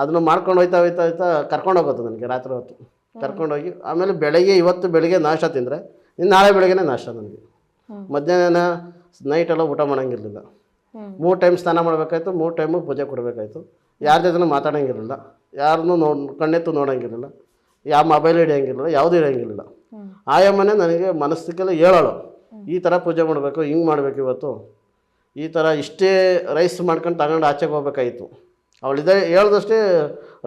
ಅದನ್ನು ಮಾಡ್ಕೊಂಡು ಹೋಯ್ತಾ ಹೋಯ್ತಾ ಹೋಯ್ತಾ ಕರ್ಕೊಂಡು ಹೋಗೋದು ನನಗೆ ರಾತ್ರಿ ಹೊತ್ತು. ಕರ್ಕೊಂಡೋಗಿ ಆಮೇಲೆ ಬೆಳಗ್ಗೆ, ಇವತ್ತು ಬೆಳಗ್ಗೆ ನಾಷ್ಟ ತಿಂದರೆ, ಇನ್ನು ನಾಳೆ ಬೆಳಗ್ಗೆನೇ ನಾಷ್ಟ ನನಗೆ. ಮಧ್ಯಾಹ್ನ ನೈಟೆಲ್ಲ ಊಟ ಮಾಡೋಂಗಿರಲಿಲ್ಲ. ಮೂರು ಟೈಮ್ ಸ್ನಾನ ಮಾಡಬೇಕಾಯ್ತು, ಮೂರು ಟೈಮು ಪೂಜೆ ಕೊಡಬೇಕಾಯ್ತು. ಯಾರ ಜೊತೆ ಮಾತಾಡೋಂಗಿರಲಿಲ್ಲ. ಯಾರನ್ನೂ ನೋಡ್ ಕಣ್ಣೆತ್ತು ನೋಡೋಂಗಿರಲಿಲ್ಲ. ಯಾವ ಮೊಬೈಲ್ ಹಿಡಿಯೋಂಗಿರಲಿಲ್ಲ, ಯಾವುದೂ ಹಿಡಿಯೋಂಗಿರಲಿಲ್ಲ. ಆಯಾ ಆಯಮ್ಮನೆ ನನಗೆ ಮನಸ್ಸಿಗೆಲ್ಲ ಹೇಳೋಳು. ಈ ಥರ ಪೂಜೆ ಮಾಡಬೇಕು, ಹಿಂಗೆ ಮಾಡಬೇಕು ಇವತ್ತು. ಈ ಥರ ಇಷ್ಟೇ ರೈಸ್ ಮಾಡ್ಕೊಂಡು ತಗೊಂಡು ಆಚೆಗೆ ಹೋಗ್ಬೇಕಾಯಿತು. ಅವಳಿದೆ ಹೇಳ್ದಷ್ಟೇ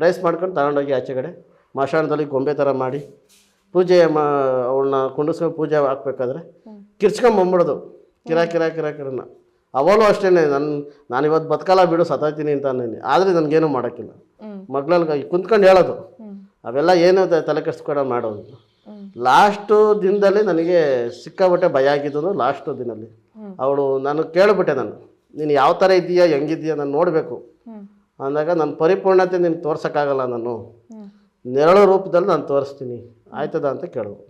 ರೈಸ್ ಮಾಡ್ಕೊಂಡು ತಗೊಂಡೋಗಿ ಆಚೆ ಕಡೆ ಮಶಾಣದಲ್ಲಿ ಗೊಂಬೆ ಥರ ಮಾಡಿ ಪೂಜೆ ಮಾ ಅವಳನ್ನ ಕುಂಡಿಸ್ಕೊಂಡು ಪೂಜೆ ಹಾಕ್ಬೇಕಾದ್ರೆ ಕಿರ್ಚ್ಕೊಂಬಂಬಿಡೋದು ಕಿರಾ ಕಿರಾ ಕಿರಾ ಕಿರನ್ನ ಅವಳು ಅಷ್ಟೇ ನನ್ನ ನಾನು ಇವತ್ತು ಬದುಕಲ್ಲ ಬಿಡು ಸತಾಯ್ತೀನಿ ಅಂತ ಅನ್ನೇನೆ. ಆದರೆ ನನಗೇನು ಮಾಡೋಕ್ಕಿಲ್ಲ. ಮಗ್ಳಲ್ಲಿ ಕುಂತ್ಕೊಂಡು ಹೇಳೋದು. ಅವೆಲ್ಲ ಏನು ತಲೆ ಕೆಡಿಸ್ಕೊಡ ಮಾಡೋದು. ಲಾಸ್ಟು ದಿನದಲ್ಲಿ ನನಗೆ ಸಿಕ್ಕಾಬಟ್ಟೆ ಭಯ ಆಗಿದ್ದು ಲಾಸ್ಟು ದಿನಲ್ಲಿ ಅವಳು ನಾನು ಕೇಳಿಬಿಟ್ಟೆ ನಾನು. ನೀನು ಯಾವ ಥರ ಇದೆಯಾ ಹೆಂಗಿದೆಯಾ ನಾನು ನೋಡಬೇಕು. ಅಂದಾಗ ನನ್ನ ಪರಿಪೂರ್ಣತೆ ನಿಮ್ಗೆ ತೋರ್ಸೋಕ್ಕಾಗಲ್ಲ ನಾನು. ನೆರಳು ರೂಪದಲ್ಲಿ ನಾನು ತೋರಿಸ್ತೀನಿ. ಆಯ್ತದ ಅಂತ ಕೇಳಿದ್ರು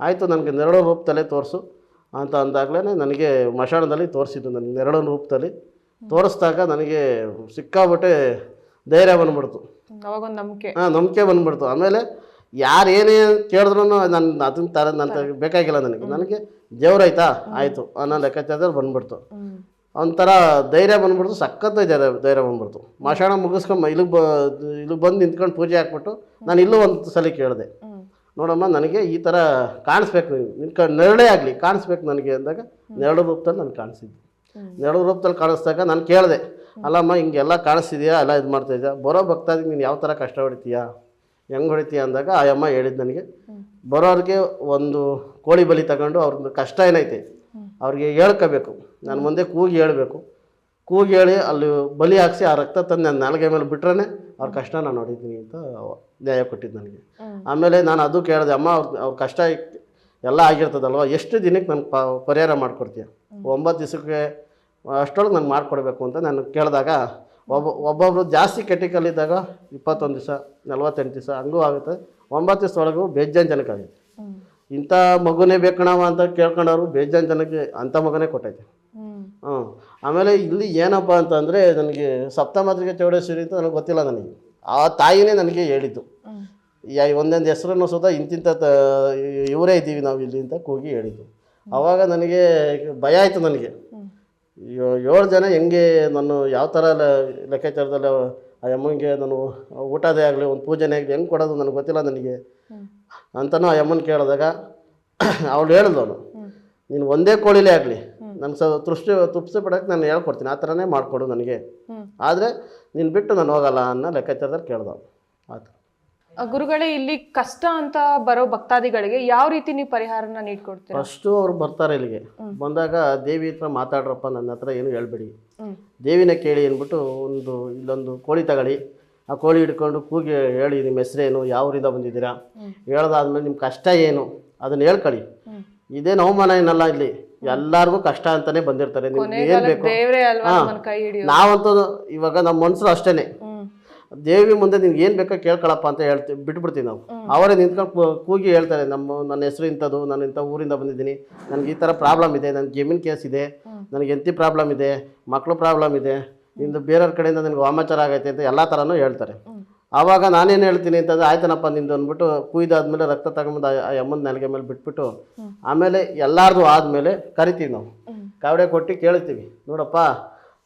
ಆಯಿತು ನನಗೆ ನೆರಳು ರೂಪದಲ್ಲೇ ತೋರಿಸು ಅಂತ ಅಂದಾಗಲೇ ನನಗೆ ಮಶಾಣದಲ್ಲಿ ತೋರಿಸಿದ್ದು ನನಗೆ ನೆರಳು ರೂಪದಲ್ಲಿ. ತೋರಿಸ್ದಾಗ ನನಗೆ ಸಿಕ್ಕಾಬಟ್ಟೆ ಧೈರ್ಯ ಬಂದ್ಬಿಡ್ತು. ನಂಬಿಕೆ. ಹಾಂ ನಂಬಿಕೆ ಬಂದ್ಬಿಡ್ತು. ಆಮೇಲೆ ಯಾರು ಏನೇ ಕೇಳಿದ್ರು ನಾನು ಅದನ್ನ ತರ ನನ್ನ ಬೇಕಾಗಿಲ್ಲ ನನಗೆ. ನನಗೆ ದೇವ್ರಾಯ್ತಾ ಆಯಿತು? ಅನ್ನೋ ಲೆಕ್ಕಾಚಾರದಲ್ಲಿ ಬಂದ್ಬಿಡ್ತು. ಒಂಥರ ಧೈರ್ಯ ಬಂದ್ಬಿಡ್ತು ಸಖತ್ ಧೈರ್ಯ ಧೈರ್ಯ ಬಂದ್ಬಿಡ್ತು. ಮಾಷಾಣ ಮುಗಿಸ್ಕೊಂಬ ಇಲ್ಲಿಗೆ ಬ ಇಲ್ಲಿಗೆ ಬಂದು ನಿಂತ್ಕೊಂಡು ಪೂಜೆ ಹಾಕ್ಬಿಟ್ಟು ನಾನು ಇಲ್ಲೂ ಒಂದು ಸಲ ಕೇಳಿದೆ. ನೋಡಮ್ಮ ನನಗೆ ಈ ಥರ ಕಾಣಿಸ್ಬೇಕು ನಿಂತ್ಕೊಂಡು ನೆರಳೇ ಆಗಲಿ ಕಾಣಿಸ್ಬೇಕು ನನಗೆ ಅಂದಾಗ ನೆರಳು ರೂಪದಲ್ಲಿ ನಾನು ಕಾಣಿಸಿದ್ದು. ನೆರಳು ರೂಪದಲ್ಲಿ ಕಾಣಿಸ್ದಾಗ ನಾನು ಕೇಳಿದೆ ಅಲ್ಲಮ್ಮ ಹಿಂಗೆಲ್ಲ ಕಾಣಿಸ್ತಿದ್ಯಾ ಎಲ್ಲ ಇದು ಮಾಡ್ತಾ ಇದೆಯಾ? ಬರೋ ಭಕ್ತಾದಿಗೆ ನೀನು ಯಾವ ಥರ ಕಷ್ಟ ಹೊಡಿತೀಯಾ? ಹೆಂಗೆ ಹೊಡಿತೀಯ ಅಂದಾಗ ಆ ಅಮ್ಮ ಹೇಳಿದ್ದು ನನಗೆ ಬರೋರಿಗೆ ಒಂದು ಕೋಳಿ ಬಲಿ ತಗೊಂಡು ಅವ್ರದ್ದು ಕಷ್ಟ ಏನೈತೆ? ಅವ್ರಿಗೆ ಹೇಳ್ಕೋಬೇಕು. ನಾನು ಮುಂದೆ ಕೂಗಿ ಹೇಳಬೇಕು. ಕೂಗಿ ಹೇಳಿ ಅಲ್ಲಿ ಬಲಿ ಹಾಕ್ಸಿ ಆ ರಕ್ತ ತಂದು ನಾನು ನಾಲ್ಗೆ ಮೇಲೆ ಬಿಟ್ರೆ ಅವ್ರ ಕಷ್ಟ ನಾನು ನೋಡಿದ್ದೀನಿ ಅಂತ ನ್ಯಾಯ ಕೊಟ್ಟಿದ್ದು ನನಗೆ. ಆಮೇಲೆ ನಾನು ಅದು ಕೇಳಿದೆ ಅಮ್ಮ ಅವ್ರ ಅವ್ರ ಕಷ್ಟ ಎಲ್ಲ ಆಗಿರ್ತದಲ್ವ ಎಷ್ಟು ದಿನಕ್ಕೆ ನಾನು ಪ ಪರಿಹಾರ ಮಾಡಿಕೊಡ್ತೀಯ? ಒಂಬತ್ತು ದಿವಸಕ್ಕೆ ಅಷ್ಟೊಳಗೆ ನಾನು ಮಾಡಿಕೊಡ್ಬೇಕು ಅಂತ ನಾನು ಕೇಳಿದಾಗ ಒಬ್ಬ ಒಬ್ಬೊಬ್ರು ಜಾಸ್ತಿ ಕೆಟಿಕಲ್ ಇದ್ದಾಗ ಇಪ್ಪತ್ತೊಂದು ದಿವಸ ನಲ್ವತ್ತೆಂಟು ದಿವಸ ಹಂಗೂ ಆಗುತ್ತೆ. ಒಂಬತ್ತು ದಿವಸದೊಳಗೂ ಬೇಜಾನ್ ಜನಕ್ಕೆ ಆಗುತ್ತೆ ಹ್ಮ್ ಇಂಥ ಮಗುನೇ ಬೇಕಣವ ಅಂತ ಕೇಳ್ಕೊಂಡವ್ರು ಬೇಜಾನ್ ಜನಕ್ಕೆ ಅಂಥ ಮಗನೇ ಕೊಟ್ಟೈತೆ. ಹ್ಞೂ ಆಮೇಲೆ ಇಲ್ಲಿ ಏನಪ್ಪ ಅಂತಂದರೆ ನನಗೆ ಸಪ್ತಮಾತ್ರಿಕೆ ಚೌಡೇಶ್ವರಿ ಅಂತ ನನಗೆ ಗೊತ್ತಿಲ್ಲ ನನಗೆ. ಆ ತಾಯಿನೇ ನನಗೆ ಹೇಳಿದ್ದು. ಯಾ ಒಂದೊಂದು ಹೆಸರನ್ನು ಸುದ ಇಂತಿಂಥ ತ ಇವರೇ ಇದ್ದೀವಿ ನಾವು ಇಲ್ಲಿ ಅಂತ ಕೂಗಿ ಹೇಳಿದ್ದು. ಆವಾಗ ನನಗೆ ಭಯ ಆಯಿತು ನನಗೆ. ಏಳು ಜನ ಹೆಂಗೆ ನಾನು ಯಾವ ಥರ ಲೆಕ್ಕಾಚಾರದಲ್ಲಿ ಆ ಅಮ್ಮನಿಗೆ ನಾನು ಊಟದೇ ಆಗಲಿ ಒಂದು ಪೂಜೆನೇ ಆಗಲಿ ಹೆಂಗೆ ಕೊಡೋದು ನನಗೆ ಗೊತ್ತಿಲ್ಲ ನನಗೆ. ಅಂತನೂ ಆ ಅಮ್ಮನ ಕೇಳಿದಾಗ ಅವಳು ಹೇಳಿದವನು ನೀನು ಒಂದೇ ಕೋಳಿಲೇ ಆಗಲಿ ನನಗೆ ಸ ತೃಪ್ತಿ ತೃಪ್ತಿ ಪಡೋಕ್ಕೆ ನಾನು ಹೇಳ್ಕೊಡ್ತೀನಿ ಆ ಥರನೇ ಮಾಡಿಕೊಡು ನನಗೆ. ಆದರೆ ನೀನು ಬಿಟ್ಟು ನಾನು ಹೋಗಲ್ಲ ಅನ್ನೋ ಲೆಕ್ಕಾಚಾರದಲ್ಲಿ ಕೇಳ್ದವನು ಆ ಥರ. ಗುರುಗಳೇ ಇಲ್ಲಿ ಕಷ್ಟ ಅಂತ ಬರೋ ಭಕ್ತಾದಿಗಳಿಗೆ ಯಾವ ರೀತಿ ನೀವು ಪರಿಹಾರ ನೀಡ್ಕೊಡ್ತೀರಾ? ಫಸ್ಟು ಅವ್ರು ಬರ್ತಾರೆ ಇಲ್ಲಿಗೆ. ಬಂದಾಗ ದೇವಿ ಹತ್ರ ಮಾತಾಡ್ರಪ್ಪ ನನ್ನ ಹತ್ರ ಏನು ಹೇಳ್ಬೇಡಿ. ದೇವಿನ ಕೇಳಿ ಅಂದ್ಬಿಟ್ಟು ಒಂದು ಇಲ್ಲೊಂದು ಕೋಳಿ ತಗೊಳ್ಳಿ ಆ ಕೋಳಿ ಹಿಡ್ಕೊಂಡು ಕೂಗಿ ಹೇಳಿ ನಿಮ್ಮ ಹೆಸರೇನು? ಯಾವ ಊರಿಂದ ಬಂದಿದ್ದೀರಾ. ಹೇಳ್ದಾದ್ಮೇಲೆ ನಿಮ್ಮ ಕಷ್ಟ ಏನು? ಅದನ್ನು ಹೇಳ್ಕೊಳ್ಳಿ ಇದೇನು ಅವಮಾನ ಏನಲ್ಲ ಇಲ್ಲಿ. ಎಲ್ಲರಿಗೂ ಕಷ್ಟ ಅಂತಾನೆ ಬಂದಿರ್ತಾರೆ. ನಿಮ್ಗೆ ಏನು ಬೇಕು? ಹಾ. ನಾವಂತೂ ಇವಾಗ ನಮ್ಮ ಮನ್ಸರು ಅಷ್ಟೇನೆ. ದೇವಿ ಮುಂದೆ ನಿಮ್ಗೆ ಏನು ಬೇಕೋ ಕೇಳ್ಕೊಳಪ್ಪ ಅಂತ ಹೇಳ್ತೀವಿ ಬಿಟ್ಬಿಡ್ತೀವಿ ನಾವು. ಅವರೇ ನಿಂತ್ಕೊಂಡು ಕೂಗಿ ಹೇಳ್ತಾರೆ ನಮ್ಮ ನನ್ನ ಹೆಸರು ಇಂಥದ್ದು ನಾನು ಇಂಥ ಊರಿಂದ ಬಂದಿದ್ದೀನಿ. ನನಗೆ ಈ ಥರ ಪ್ರಾಬ್ಲಮ್ ಇದೆ ನನ್ನ ಜಮೀನ್ ಕೇಸ್ ಇದೆ ನನಗೆ ಎಂತಿ ಪ್ರಾಬ್ಲಮ್ ಇದೆ ಮಕ್ಕಳು ಪ್ರಾಬ್ಲಮ್ ಇದೆ ಇಂದು ಬೇರೆಯವ್ರ ಕಡೆಯಿಂದ ನಿನಗೆ ವಾಮಾಚಾರ ಆಗೈತೆ ಅಂತ ಎಲ್ಲ ಥರನೂ ಹೇಳ್ತಾರೆ. ಆವಾಗ ನಾನೇನು ಹೇಳ್ತೀನಿ ಅಂತಂದರೆ ಆಯ್ತನಪ್ಪ ನಿಂದು ಅಂದ್ಬಿಟ್ಟು ಕುಯ್ದಾದ್ಮೇಲೆ ರಕ್ತ ತಗೊಂಬಂದು ಆ ಅಮ್ಮನ ನೆಲಗೆ ಮೇಲೆ ಬಿಟ್ಬಿಟ್ಟು ಆಮೇಲೆ ಎಲ್ಲಾರ್ದು ಆದಮೇಲೆ ಕರಿತೀವಿ ನಾವು. ಕಾವಡೆ ಕೊಟ್ಟು ಕೇಳ್ತೀವಿ. ನೋಡಪ್ಪ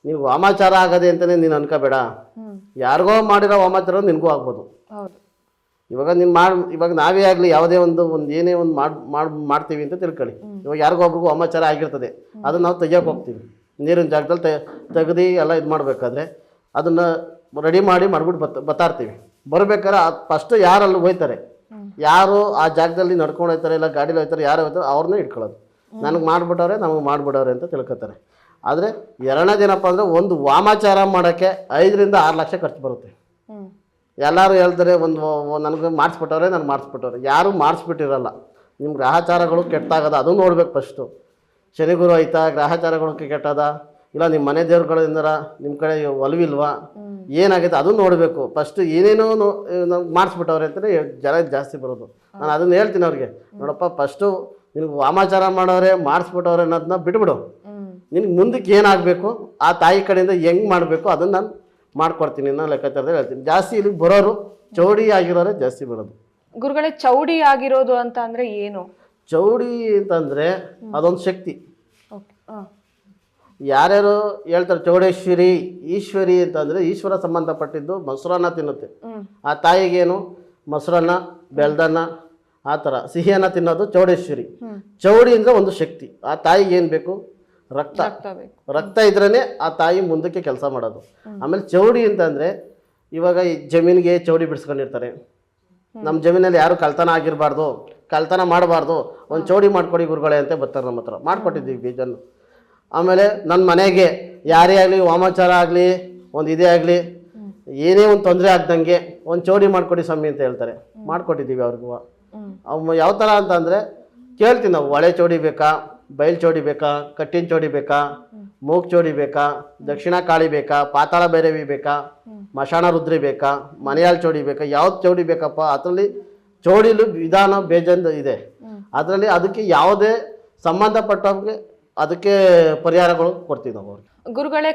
ನೀವು ವಾಮಾಚಾರ ಆಗದೆ ಅಂತಲೇ ನೀನು ಅನ್ಕೋಬೇಡ. ಯಾರಿಗೋ ಮಾಡಿರೋ ವಾಮಾಚಾರ ನಿನಗೂ ಆಗ್ಬೋದು. ಇವಾಗ ನೀನು ಮಾಡಿ ಇವಾಗ ನಾವೇ ಆಗಲಿ ಯಾವುದೇ ಒಂದು ಒಂದು ಏನೇ ಒಂದು ಮಾಡಿ ಮಾಡಿ ಮಾಡ್ತೀವಿ ಅಂತ ತಿಳ್ಕೊಳ್ಳಿ. ಇವಾಗ ಯಾರಿಗೋ ಒಬ್ರಿಗೂ ವಾಮಾಚಾರ ಆಗಿರ್ತದೆ. ಅದನ್ನು ನಾವು ತೆಗಿಯೋಕೆ ಹೋಗ್ತೀವಿ. ನೀರಿನ ಜಾಗದಲ್ಲಿ ತೆ ತೆಗ್ದು ಎಲ್ಲ ಇದು ಮಾಡಬೇಕಾದ್ರೆ ಅದನ್ನು ರೆಡಿ ಮಾಡಿ ಮಾಡಿಬಿಟ್ಟು ಬತ್ ಬತ್ತಾರ್ತೀವಿ. ಬರ್ಬೇಕಾದ್ರೆ ಫಸ್ಟು ಯಾರಲ್ಲಿ ಹೋಯ್ತಾರೆ? ಯಾರು ಆ ಜಾಗದಲ್ಲಿ ನಡ್ಕೊಂಡು ಹೋಗ್ತಾರೆ ಇಲ್ಲ ಗಾಡೀಲಿ ಹೋಗ್ತಾರೆ ಯಾರು ಹೋಯ್ತಾರೆ ಅವ್ರನ್ನೇ ಇಟ್ಕೊಳ್ಳೋದು. ನನಗೆ ಮಾಡಿಬಿಟ್ಟವ್ರೆ ನಮಗೆ ಮಾಡಿಬಿಡೋರೆ ಅಂತ ತಿಳ್ಕೊತಾರೆ. ಆದರೆ ಎರಡನೇ ದಿನಪ್ಪ ಅಂದರೆ ಒಂದು ವಾಮಾಚಾರ ಮಾಡೋಕ್ಕೆ ಐದರಿಂದ ಆರು ಲಕ್ಷ ಖರ್ಚು ಬರುತ್ತೆ. ಎಲ್ಲರೂ ಹೇಳ್ತಾರೆ ಒಂದು ನನಗೆ ಮಾಡಿಸ್ಬಿಟ್ಟವ್ರೆ ನಾನು ಮಾಡಿಸ್ಬಿಟ್ಟವ್ರೆ. ಯಾರೂ ಮಾಡಿಸ್ಬಿಟ್ಟಿರಲ್ಲ. ನಿಮ್ಮ ಗ್ರಹಚಾರಗಳು ಕೆಟ್ಟಾಗದ ಅದು ನೋಡ್ಬೇಕು ಫಸ್ಟು ಶನಿ ಗುರು ಆಯ್ತಾ ಗುಣಕ್ಕೆ ಕೆಟ್ಟದ? ಇಲ್ಲ ನಿಮ್ಮ ಮನೆ ದೇವ್ರುಗಳಿಂದ ನಿಮ್ಮ ಕಡೆ ಒಲವಿಲ್ವಾ. ಏನಾಗೈತೆ ಅದು ನೋಡಬೇಕು. ಫಸ್ಟ್ ಏನೇನೋ ನಮ್ಗೆ ಮಾಡಿಸ್ಬಿಟ್ಟವ್ರೆ ಅಂತಲೇ ಜನ ಜಾಸ್ತಿ ಬರೋದು. ನಾನು ಅದನ್ನು ಹೇಳ್ತೀನಿ ಅವ್ರಿಗೆ. ನೋಡಪ್ಪ ಫಸ್ಟು ನಿನಗೆ ವಾಮಾಚಾರ ಮಾಡೋರೆ ಮಾಡಿಸ್ಬಿಟ್ಟವ್ರೆ ಅನ್ನೋದನ್ನ ಬಿಟ್ಬಿಡು. ನಿನಗೆ ಮುಂದಕ್ಕೆ ಏನಾಗಬೇಕು ಆ ತಾಯಿ ಕಡೆಯಿಂದ ಹೆಂಗೆ ಮಾಡಬೇಕು ಅದನ್ನು ನಾನು ಮಾಡ್ಕೊಡ್ತೀನಿ ಅನ್ನೋ ಲೆಕ್ಕಾಚಾರದಲ್ಲಿ ಹೇಳ್ತೀನಿ. ಜಾಸ್ತಿ ಇಲ್ಲಿಗೆ ಬರೋರು ಚೌಡಿ ಆಗಿರೋರೆ ಜಾಸ್ತಿ ಬರೋದು. ಗುರುಗಳೇ ಚೌಡಿ ಆಗಿರೋದು ಅಂತ ಅಂದರೆ ಏನು? ಚೌಡಿ ಅಂತಂದರೆ ಅದೊಂದು ಶಕ್ತಿ. ಯಾರ್ಯಾರು ಹೇಳ್ತಾರೆ ಚೌಡೇಶ್ವರಿ ಈಶ್ವರಿ ಅಂತಂದರೆ ಈಶ್ವರ ಸಂಬಂಧಪಟ್ಟಿದ್ದು ಮೊಸರನ್ನ ತಿನ್ನುತ್ತೆ. ಆ ತಾಯಿಗೇನು? ಮೊಸರನ್ನ ಬೆಳ್ದನ್ನ ಆ ಥರ ಸಿಹಿಯನ್ನ ತಿನ್ನೋದು ಚೌಡೇಶ್ವರಿ. ಚೌಡಿ ಅಂದರೆ ಒಂದು ಶಕ್ತಿ. ಆ ತಾಯಿಗೆ ಏನು ಬೇಕು? ರಕ್ತ. ರಕ್ತ ಇದ್ರೇ ಆ ತಾಯಿ ಮುಂದಕ್ಕೆ ಕೆಲಸ ಮಾಡೋದು. ಆಮೇಲೆ ಚೌಡಿ ಅಂತಂದರೆ ಇವಾಗ ಈ ಜಮೀನಿಗೆ ಚೌಡಿ ಬಿಡಿಸ್ಕೊಂಡಿರ್ತಾರೆ. ನಮ್ಮ ಜಮೀನಲ್ಲಿ ಯಾರು ಕಳ್ತನ ಆಗಿರಬಾರ್ದು ಕಳ್ತನ ಮಾಡಬಾರ್ದು ಒಂದು ಚೌಡಿ ಮಾಡ್ಕೊಡಿ ಗುರುಗಳೇ ಅಂತ ಬರ್ತಾರೆ ನಮ್ಮ ಹತ್ರ. ಮಾಡಿಕೊಟ್ಟಿದ್ದೀವಿ ಬೀಜನ ಆಮೇಲೆ ನನ್ನ ಮನೆಗೆ ಯಾರೇ ಆಗಲಿ, ವಾಮಾಚಾರ ಆಗಲಿ, ಒಂದು ಇದೇ ಆಗಲಿ, ಏನೇ ಒಂದು ತೊಂದರೆ ಆಗ್ದಂಗೆ ಒಂದು ಚೌಡಿ ಮಾಡಿಕೊಡಿ ಸ್ವಾಮಿ ಅಂತ ಹೇಳ್ತಾರೆ. ಮಾಡಿಕೊಟ್ಟಿದ್ದೀವಿ ಅವ್ರಿಗೂ. ಅವ್ ಯಾವ ಥರ ಅಂತಂದರೆ ಕೇಳ್ತೀವಿ ನಾವು, ಒಳೆ ಚೌಡಿ ಬೇಕಾ, ಬಯಲು ಚೌಡಿ ಬೇಕಾ, ಕಟ್ಟಿನ ಚೌಡಿ ಬೇಕಾ, ಮೂಗ್ ಚೌಡಿ ಬೇಕಾ, ದಕ್ಷಿಣ ಕಾಳಿ ಬೇಕಾ, ಪಾತಾಳ ಭೈರವಿ ಬೇಕಾ, ಮಶಾಣ ರುದ್ರಿ ಬೇಕಾ ಮನೆಯಾಲ್ ಚೌಡಿ ಬೇಕಾ ಯಾವ್ದು ಚೌಡಿ ಬೇಕಪ್ಪ, ಅದರಲ್ಲಿ ಚೌಡಿಲು ವಿಧಾನ ಬೇಜಂದು ಇದೆ. ಅದರಲ್ಲಿ ಅದಕ್ಕೆ ಯಾವುದೇ ಸಂಬಂಧಪಟ್ಟವ್ರಿಗೆ ಅದಕ್ಕೆ ಪರಿಹಾರಗಳು ಕೊಡ್ತೀವಿ ನಾವು ಅವ್ರಿಗೆ. ಗುರುಗಳೇ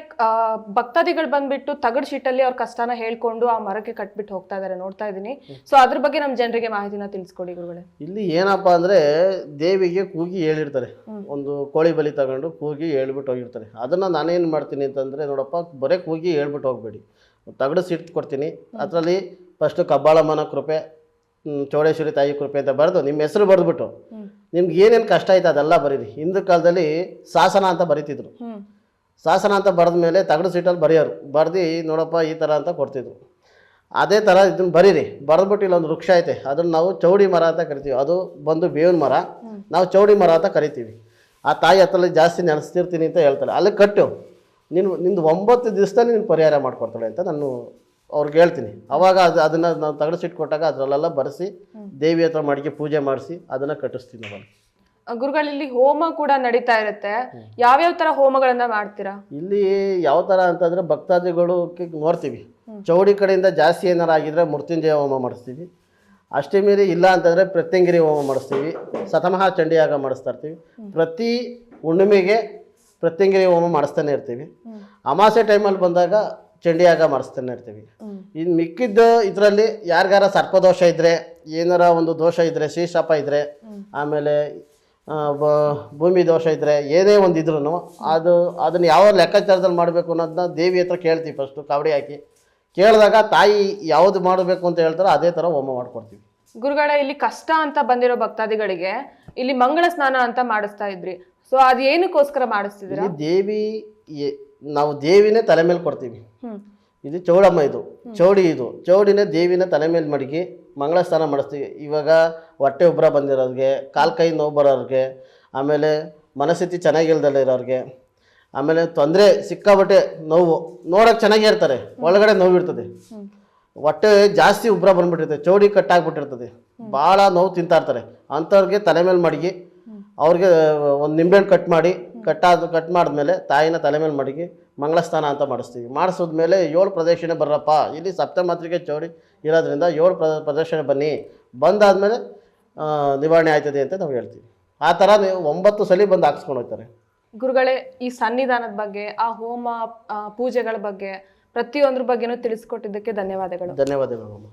ಭಕ್ತಾದಿಗಳು ಬಂದ್ಬಿಟ್ಟು ತಗಡ್ ಶೀಟಲ್ಲಿ ಅವ್ರ ಕಷ್ಟನ ಹೇಳ್ಕೊಂಡು ಆ ಮರಕ್ಕೆ ಕಟ್ಬಿಟ್ಟು ಹೋಗ್ತಾ ಇದಾರೆ ನೋಡ್ತಾ ಇದೀನಿ ಸೊ ಅದ್ರ ಬಗ್ಗೆ ನಮ್ಮ ಜನರಿಗೆ ಮಾಹಿತಿನ ತಿಳಿಸ್ಕೊಡಿ ಗುರುಗಳೇ. ಇಲ್ಲಿ ಏನಪ್ಪ ಅಂದ್ರೆ ದೇವಿಗೆ ಕೂಗಿ ಹೇಳಿರ್ತಾರೆ. ಒಂದು ಕೋಳಿ ಬಲಿ ತಗೊಂಡು ಕೂಗಿ ಹೇಳ್ಬಿಟ್ಟು ಹೋಗಿರ್ತಾರೆ. ಅದನ್ನ ನಾನೇನು ಮಾಡ್ತೀನಿ ಅಂತಂದ್ರೆ ನೋಡಪ್ಪ ಬರೇ ಕೂಗಿ ಹೇಳ್ಬಿಟ್ಟು ಹೋಗಬೇಡಿ. ತಗಡು ಸೀಟ್ ಕೊಡ್ತೀನಿ. ಅದರಲ್ಲಿ ಫಸ್ಟ್ ಕಬ್ಬಾಳಮ್ಮನ ಕೃಪೆ ಚೌಡೇಶ್ವರಿ ತಾಯಿ ಕೃಪೆ ಅಂತ ಬರೆದು ನಿಮ್ಮ ಹೆಸರು ಬರೆದ್ಬಿಟ್ಟು. ನಿಮ್ಗೆ ಏನೇನು ಕಷ್ಟ ಆಯ್ತು ಅದೆಲ್ಲ ಬರೀರಿ. ಹಿಂದಿನ ಕಾಲದಲ್ಲಿ ಶಾಸನ ಅಂತ ಬರೀತಿದ್ರು. ಶಾಸನ ಅಂತ ಬರೆದ ಮೇಲೆ ತಗಡು ಸೀಟಲ್ಲಿ ಬರೆಯೋರು. ಬರೆದು ನೋಡಪ್ಪ ಈ ಥರ ಅಂತ ಕೊಡ್ತಿದ್ರು. ಅದೇ ಥರ ಇದನ್ನ ಬರೀರಿ. ಬರೆದ್ಬಿಟ್ಟು ಇಲ್ಲೊಂದು ವೃಕ್ಷ ಐತೆ. ಅದನ್ನು ನಾವು ಚೌಡಿ ಮರ ಅಂತ ಕರಿತೀವಿ. ಅದು ಬಂದು ಬೇವಿನ ಮರ. ನಾವು ಚೌಡಿ ಮರ ಅಂತ ಕರಿತೀವಿ. ಆ ತಾಯಿ ಹತ್ತಲ್ಲಿ ಜಾಸ್ತಿ ನೆನೆಸ್ತಿರ್ತೀನಿ ಅಂತ ಹೇಳ್ತಾಳೆ. ಅಲ್ಲಿ ಕಟ್ಟು. ನೀನು ನಿಂದು ಒಂಬತ್ತು ದಿವಸದಲ್ಲಿ ನೀನು ಪರಿಹಾರ ಮಾಡಿಕೊಡ್ತಾಳೆ ಅಂತ ನಾನು ಅವ್ರಿಗೆ ಹೇಳ್ತೀನಿ. ಅವಾಗ ಅದು ಅದನ್ನು ನಾವು ತಗಡಿಸಿಟ್ಟು ಕೊಟ್ಟಾಗ ಅದರಲ್ಲೆಲ್ಲ ಬರೆಸಿ ದೇವಿ ಹತ್ರ ಮಡಿಕೆ ಪೂಜೆ ಮಾಡಿಸಿ ಅದನ್ನು ಕಟ್ಟಿಸ್ತೀನಿ ನಾವು ಗುರುಗಳಿಲ್ಲಿ ಹೋಮ ಕೂಡ ನಡೀತಾ ಇರುತ್ತೆ. ಯಾವ್ಯಾವ ತರ ಹೋಮಗಳನ್ನ ಮಾಡ್ತೀರಾ? ಇಲ್ಲಿ ಯಾವ ಥರ ಅಂತಂದರೆ ಭಕ್ತಾದಿಗಳು ನೋಡ್ತೀವಿ. ಚೌಡಿ ಕಡೆಯಿಂದ ಜಾಸ್ತಿ ಏನಾರು ಆಗಿದ್ರೆ ಮೃತ್ಯುಂಜಯ ಹೋಮ ಮಾಡಿಸ್ತೀವಿ. ಅಷ್ಟೇ ಮೀರಿ ಇಲ್ಲ ಅಂತಂದರೆ ಪ್ರತ್ಯಂಗಿರಿ ಹೋಮ ಮಾಡಿಸ್ತೀವಿ. ಸತಮಹಾ ಚಂಡಿಯಾಗ ಮಾಡಿಸ್ತಾ ಇರ್ತೀವಿ. ಪ್ರತಿ ಹುಣ್ಣಿಮೆಗೆ ಪ್ರತ್ಯಂಗಿರಿ ಹೋಮ ಮಾಡಿಸ್ತಾನೆ ಇರ್ತೀವಿ. ಅಮಾಸೆ ಟೈಮಲ್ಲಿ ಬಂದಾಗ ಚಂಡಿಯಾಗ ಮಾಡಿಸ್ತಾನೆ ಇರ್ತೀವಿ. ಇನ್ನು ಮಿಕ್ಕಿದ್ದು ಇದರಲ್ಲಿ ಯಾರಿಗಾರ ಸರ್ಪದೋಷ ಇದ್ದರೆ ಏನಾರ ಒಂದು ದೋಷ ಇದ್ದರೆ ಶ್ರೀಶಾಪ ಇದ್ದರೆ ಆಮೇಲೆ ಭೂಮಿ ದೋಷ ಇದ್ದರೆ ಏನೇ ಒಂದು ಇದ್ರೂ ಅದು ಅದನ್ನು ಯಾವ ಲೆಕ್ಕಾಚಾರದಲ್ಲಿ ಮಾಡಬೇಕು ಅನ್ನೋದನ್ನ ದೇವಿ ಹತ್ರ ಕೇಳ್ತೀವಿ ಫಸ್ಟು ಕಬಡ್ಡಿ ಹಾಕಿ. ಕೇಳಿದಾಗ ತಾಯಿ ಯಾವುದು ಮಾಡಬೇಕು ಅಂತ ಹೇಳ್ತಾರೋ ಅದೇ ಥರ ಹೋಮ ಮಾಡ್ಕೊಡ್ತೀವಿ. ಗುರುಗಳ ಇಲ್ಲಿ ಕಷ್ಟ ಅಂತ ಬಂದಿರೋ ಭಕ್ತಾದಿಗಳಿಗೆ ಇಲ್ಲಿ ಮಂಗಳ ಸ್ನಾನ ಅಂತ ಮಾಡಿಸ್ತಾ ಇದ್ರಿ. ಸೊ ಅದೇನಕ್ಕೋಸ್ಕರ ಏನಕ್ಕೋಸ್ಕರ ಮಾಡಿಸ್ತಿದ್ದೀರಾ ದೇವಿ ನಾವು ದೇವಿನೇ ತಲೆ ಮೇಲೆ ಕೊಡ್ತೀವಿ. ಇದು ಚೌಡಮ್ಮ ಇದು. ಚೌಡಿ ಇದು. ಚೌಡಿನೇ ದೇವಿನ ತಲೆ ಮೇಲೆ ಮಡಗಿ ಮಂಗಳ ಸ್ನಾನ ಮಾಡಿಸ್ತೀವಿ. ಇವಾಗ ಹೊಟ್ಟೆ ಉಬ್ಬರ ಬಂದಿರೋರಿಗೆ ಕಾಲು ಕೈ ನೋವು ಬರೋರಿಗೆ ಆಮೇಲೆ ಮನಸ್ಥಿತಿ ಚೆನ್ನಾಗಿಲ್ದಲ್ಲ ಇರೋರಿಗೆ ಆಮೇಲೆ ತೊಂದರೆ ಸಿಕ್ಕಾಬಟ್ಟೆ ನೋವು. ನೋಡೋಕೆ ಚೆನ್ನಾಗೇ ಇರ್ತಾರೆ. ಒಳಗಡೆ ನೋವು ಇರ್ತದೆ. ಹೊಟ್ಟೆ ಜಾಸ್ತಿ ಉಬ್ಬರ ಬಂದ್ಬಿಟ್ಟಿರ್ತದೆ ಚೌಡಿ ಕಟ್ಟಾಗ್ಬಿಟ್ಟಿರ್ತದೆ. ಭಾಳ ನೋವು ತಿಂತಾ ಇರ್ತಾರೆ. ಅಂಥವ್ರಿಗೆ ತಲೆ ಮೇಲೆ ಮಡಗಿ ಅವ್ರಿಗೆ ಒಂದು ನಿಂಬೆಹಣ್ಣು ಕಟ್ ಮಾಡಿ ಕಟ್ಟಾದ ಕಟ್ ಮಾಡಿದ್ಮೇಲೆ ತಾಯಿನ ತಲೆ ಮೇಲೆ ಮಡಗಿ ಮಂಗಳಸ್ಥಾನ ಅಂತ ಮಾಡಿಸ್ತೀವಿ. ಮಾಡಿಸಿದ್ಮೇಲೆ ಏಳು ಪ್ರದಕ್ಷಿಣೆ ಬರ್ರಪ್ಪ. ಇಲ್ಲಿ ಸಪ್ತಮಾತ್ರಿಕೆ ಚೌಡಿ ಇರೋದ್ರಿಂದ ಏಳು ಪ್ರದ ಪ್ರದಕ್ಷಿಣೆ ಬನ್ನಿ. ಬಂದಾದಮೇಲೆ ನಿವಾರಣೆ ಆಯ್ತದೆ ಅಂತ ನಾವು ಹೇಳ್ತೀವಿ. ಆ ಥರ ನೀವು ಒಂಬತ್ತು ಸಲ ಬಂದು ಹಾಕ್ಸ್ಕೊಂಡು ಹೋಗ್ತಾರೆ. ಗುರುಗಳೇ ಈ ಸನ್ನಿಧಾನದ ಬಗ್ಗೆ ಆ ಹೋಮ ಪೂಜೆಗಳ ಬಗ್ಗೆ ಪ್ರತಿಯೊಂದ್ರ ಬಗ್ಗೆನೂ ತಿಳಿಸ್ಕೊಟ್ಟಿದ್ದಕ್ಕೆ ಧನ್ಯವಾದಗಳು. ಧನ್ಯವಾದಗಳು. ಅಮ್ಮ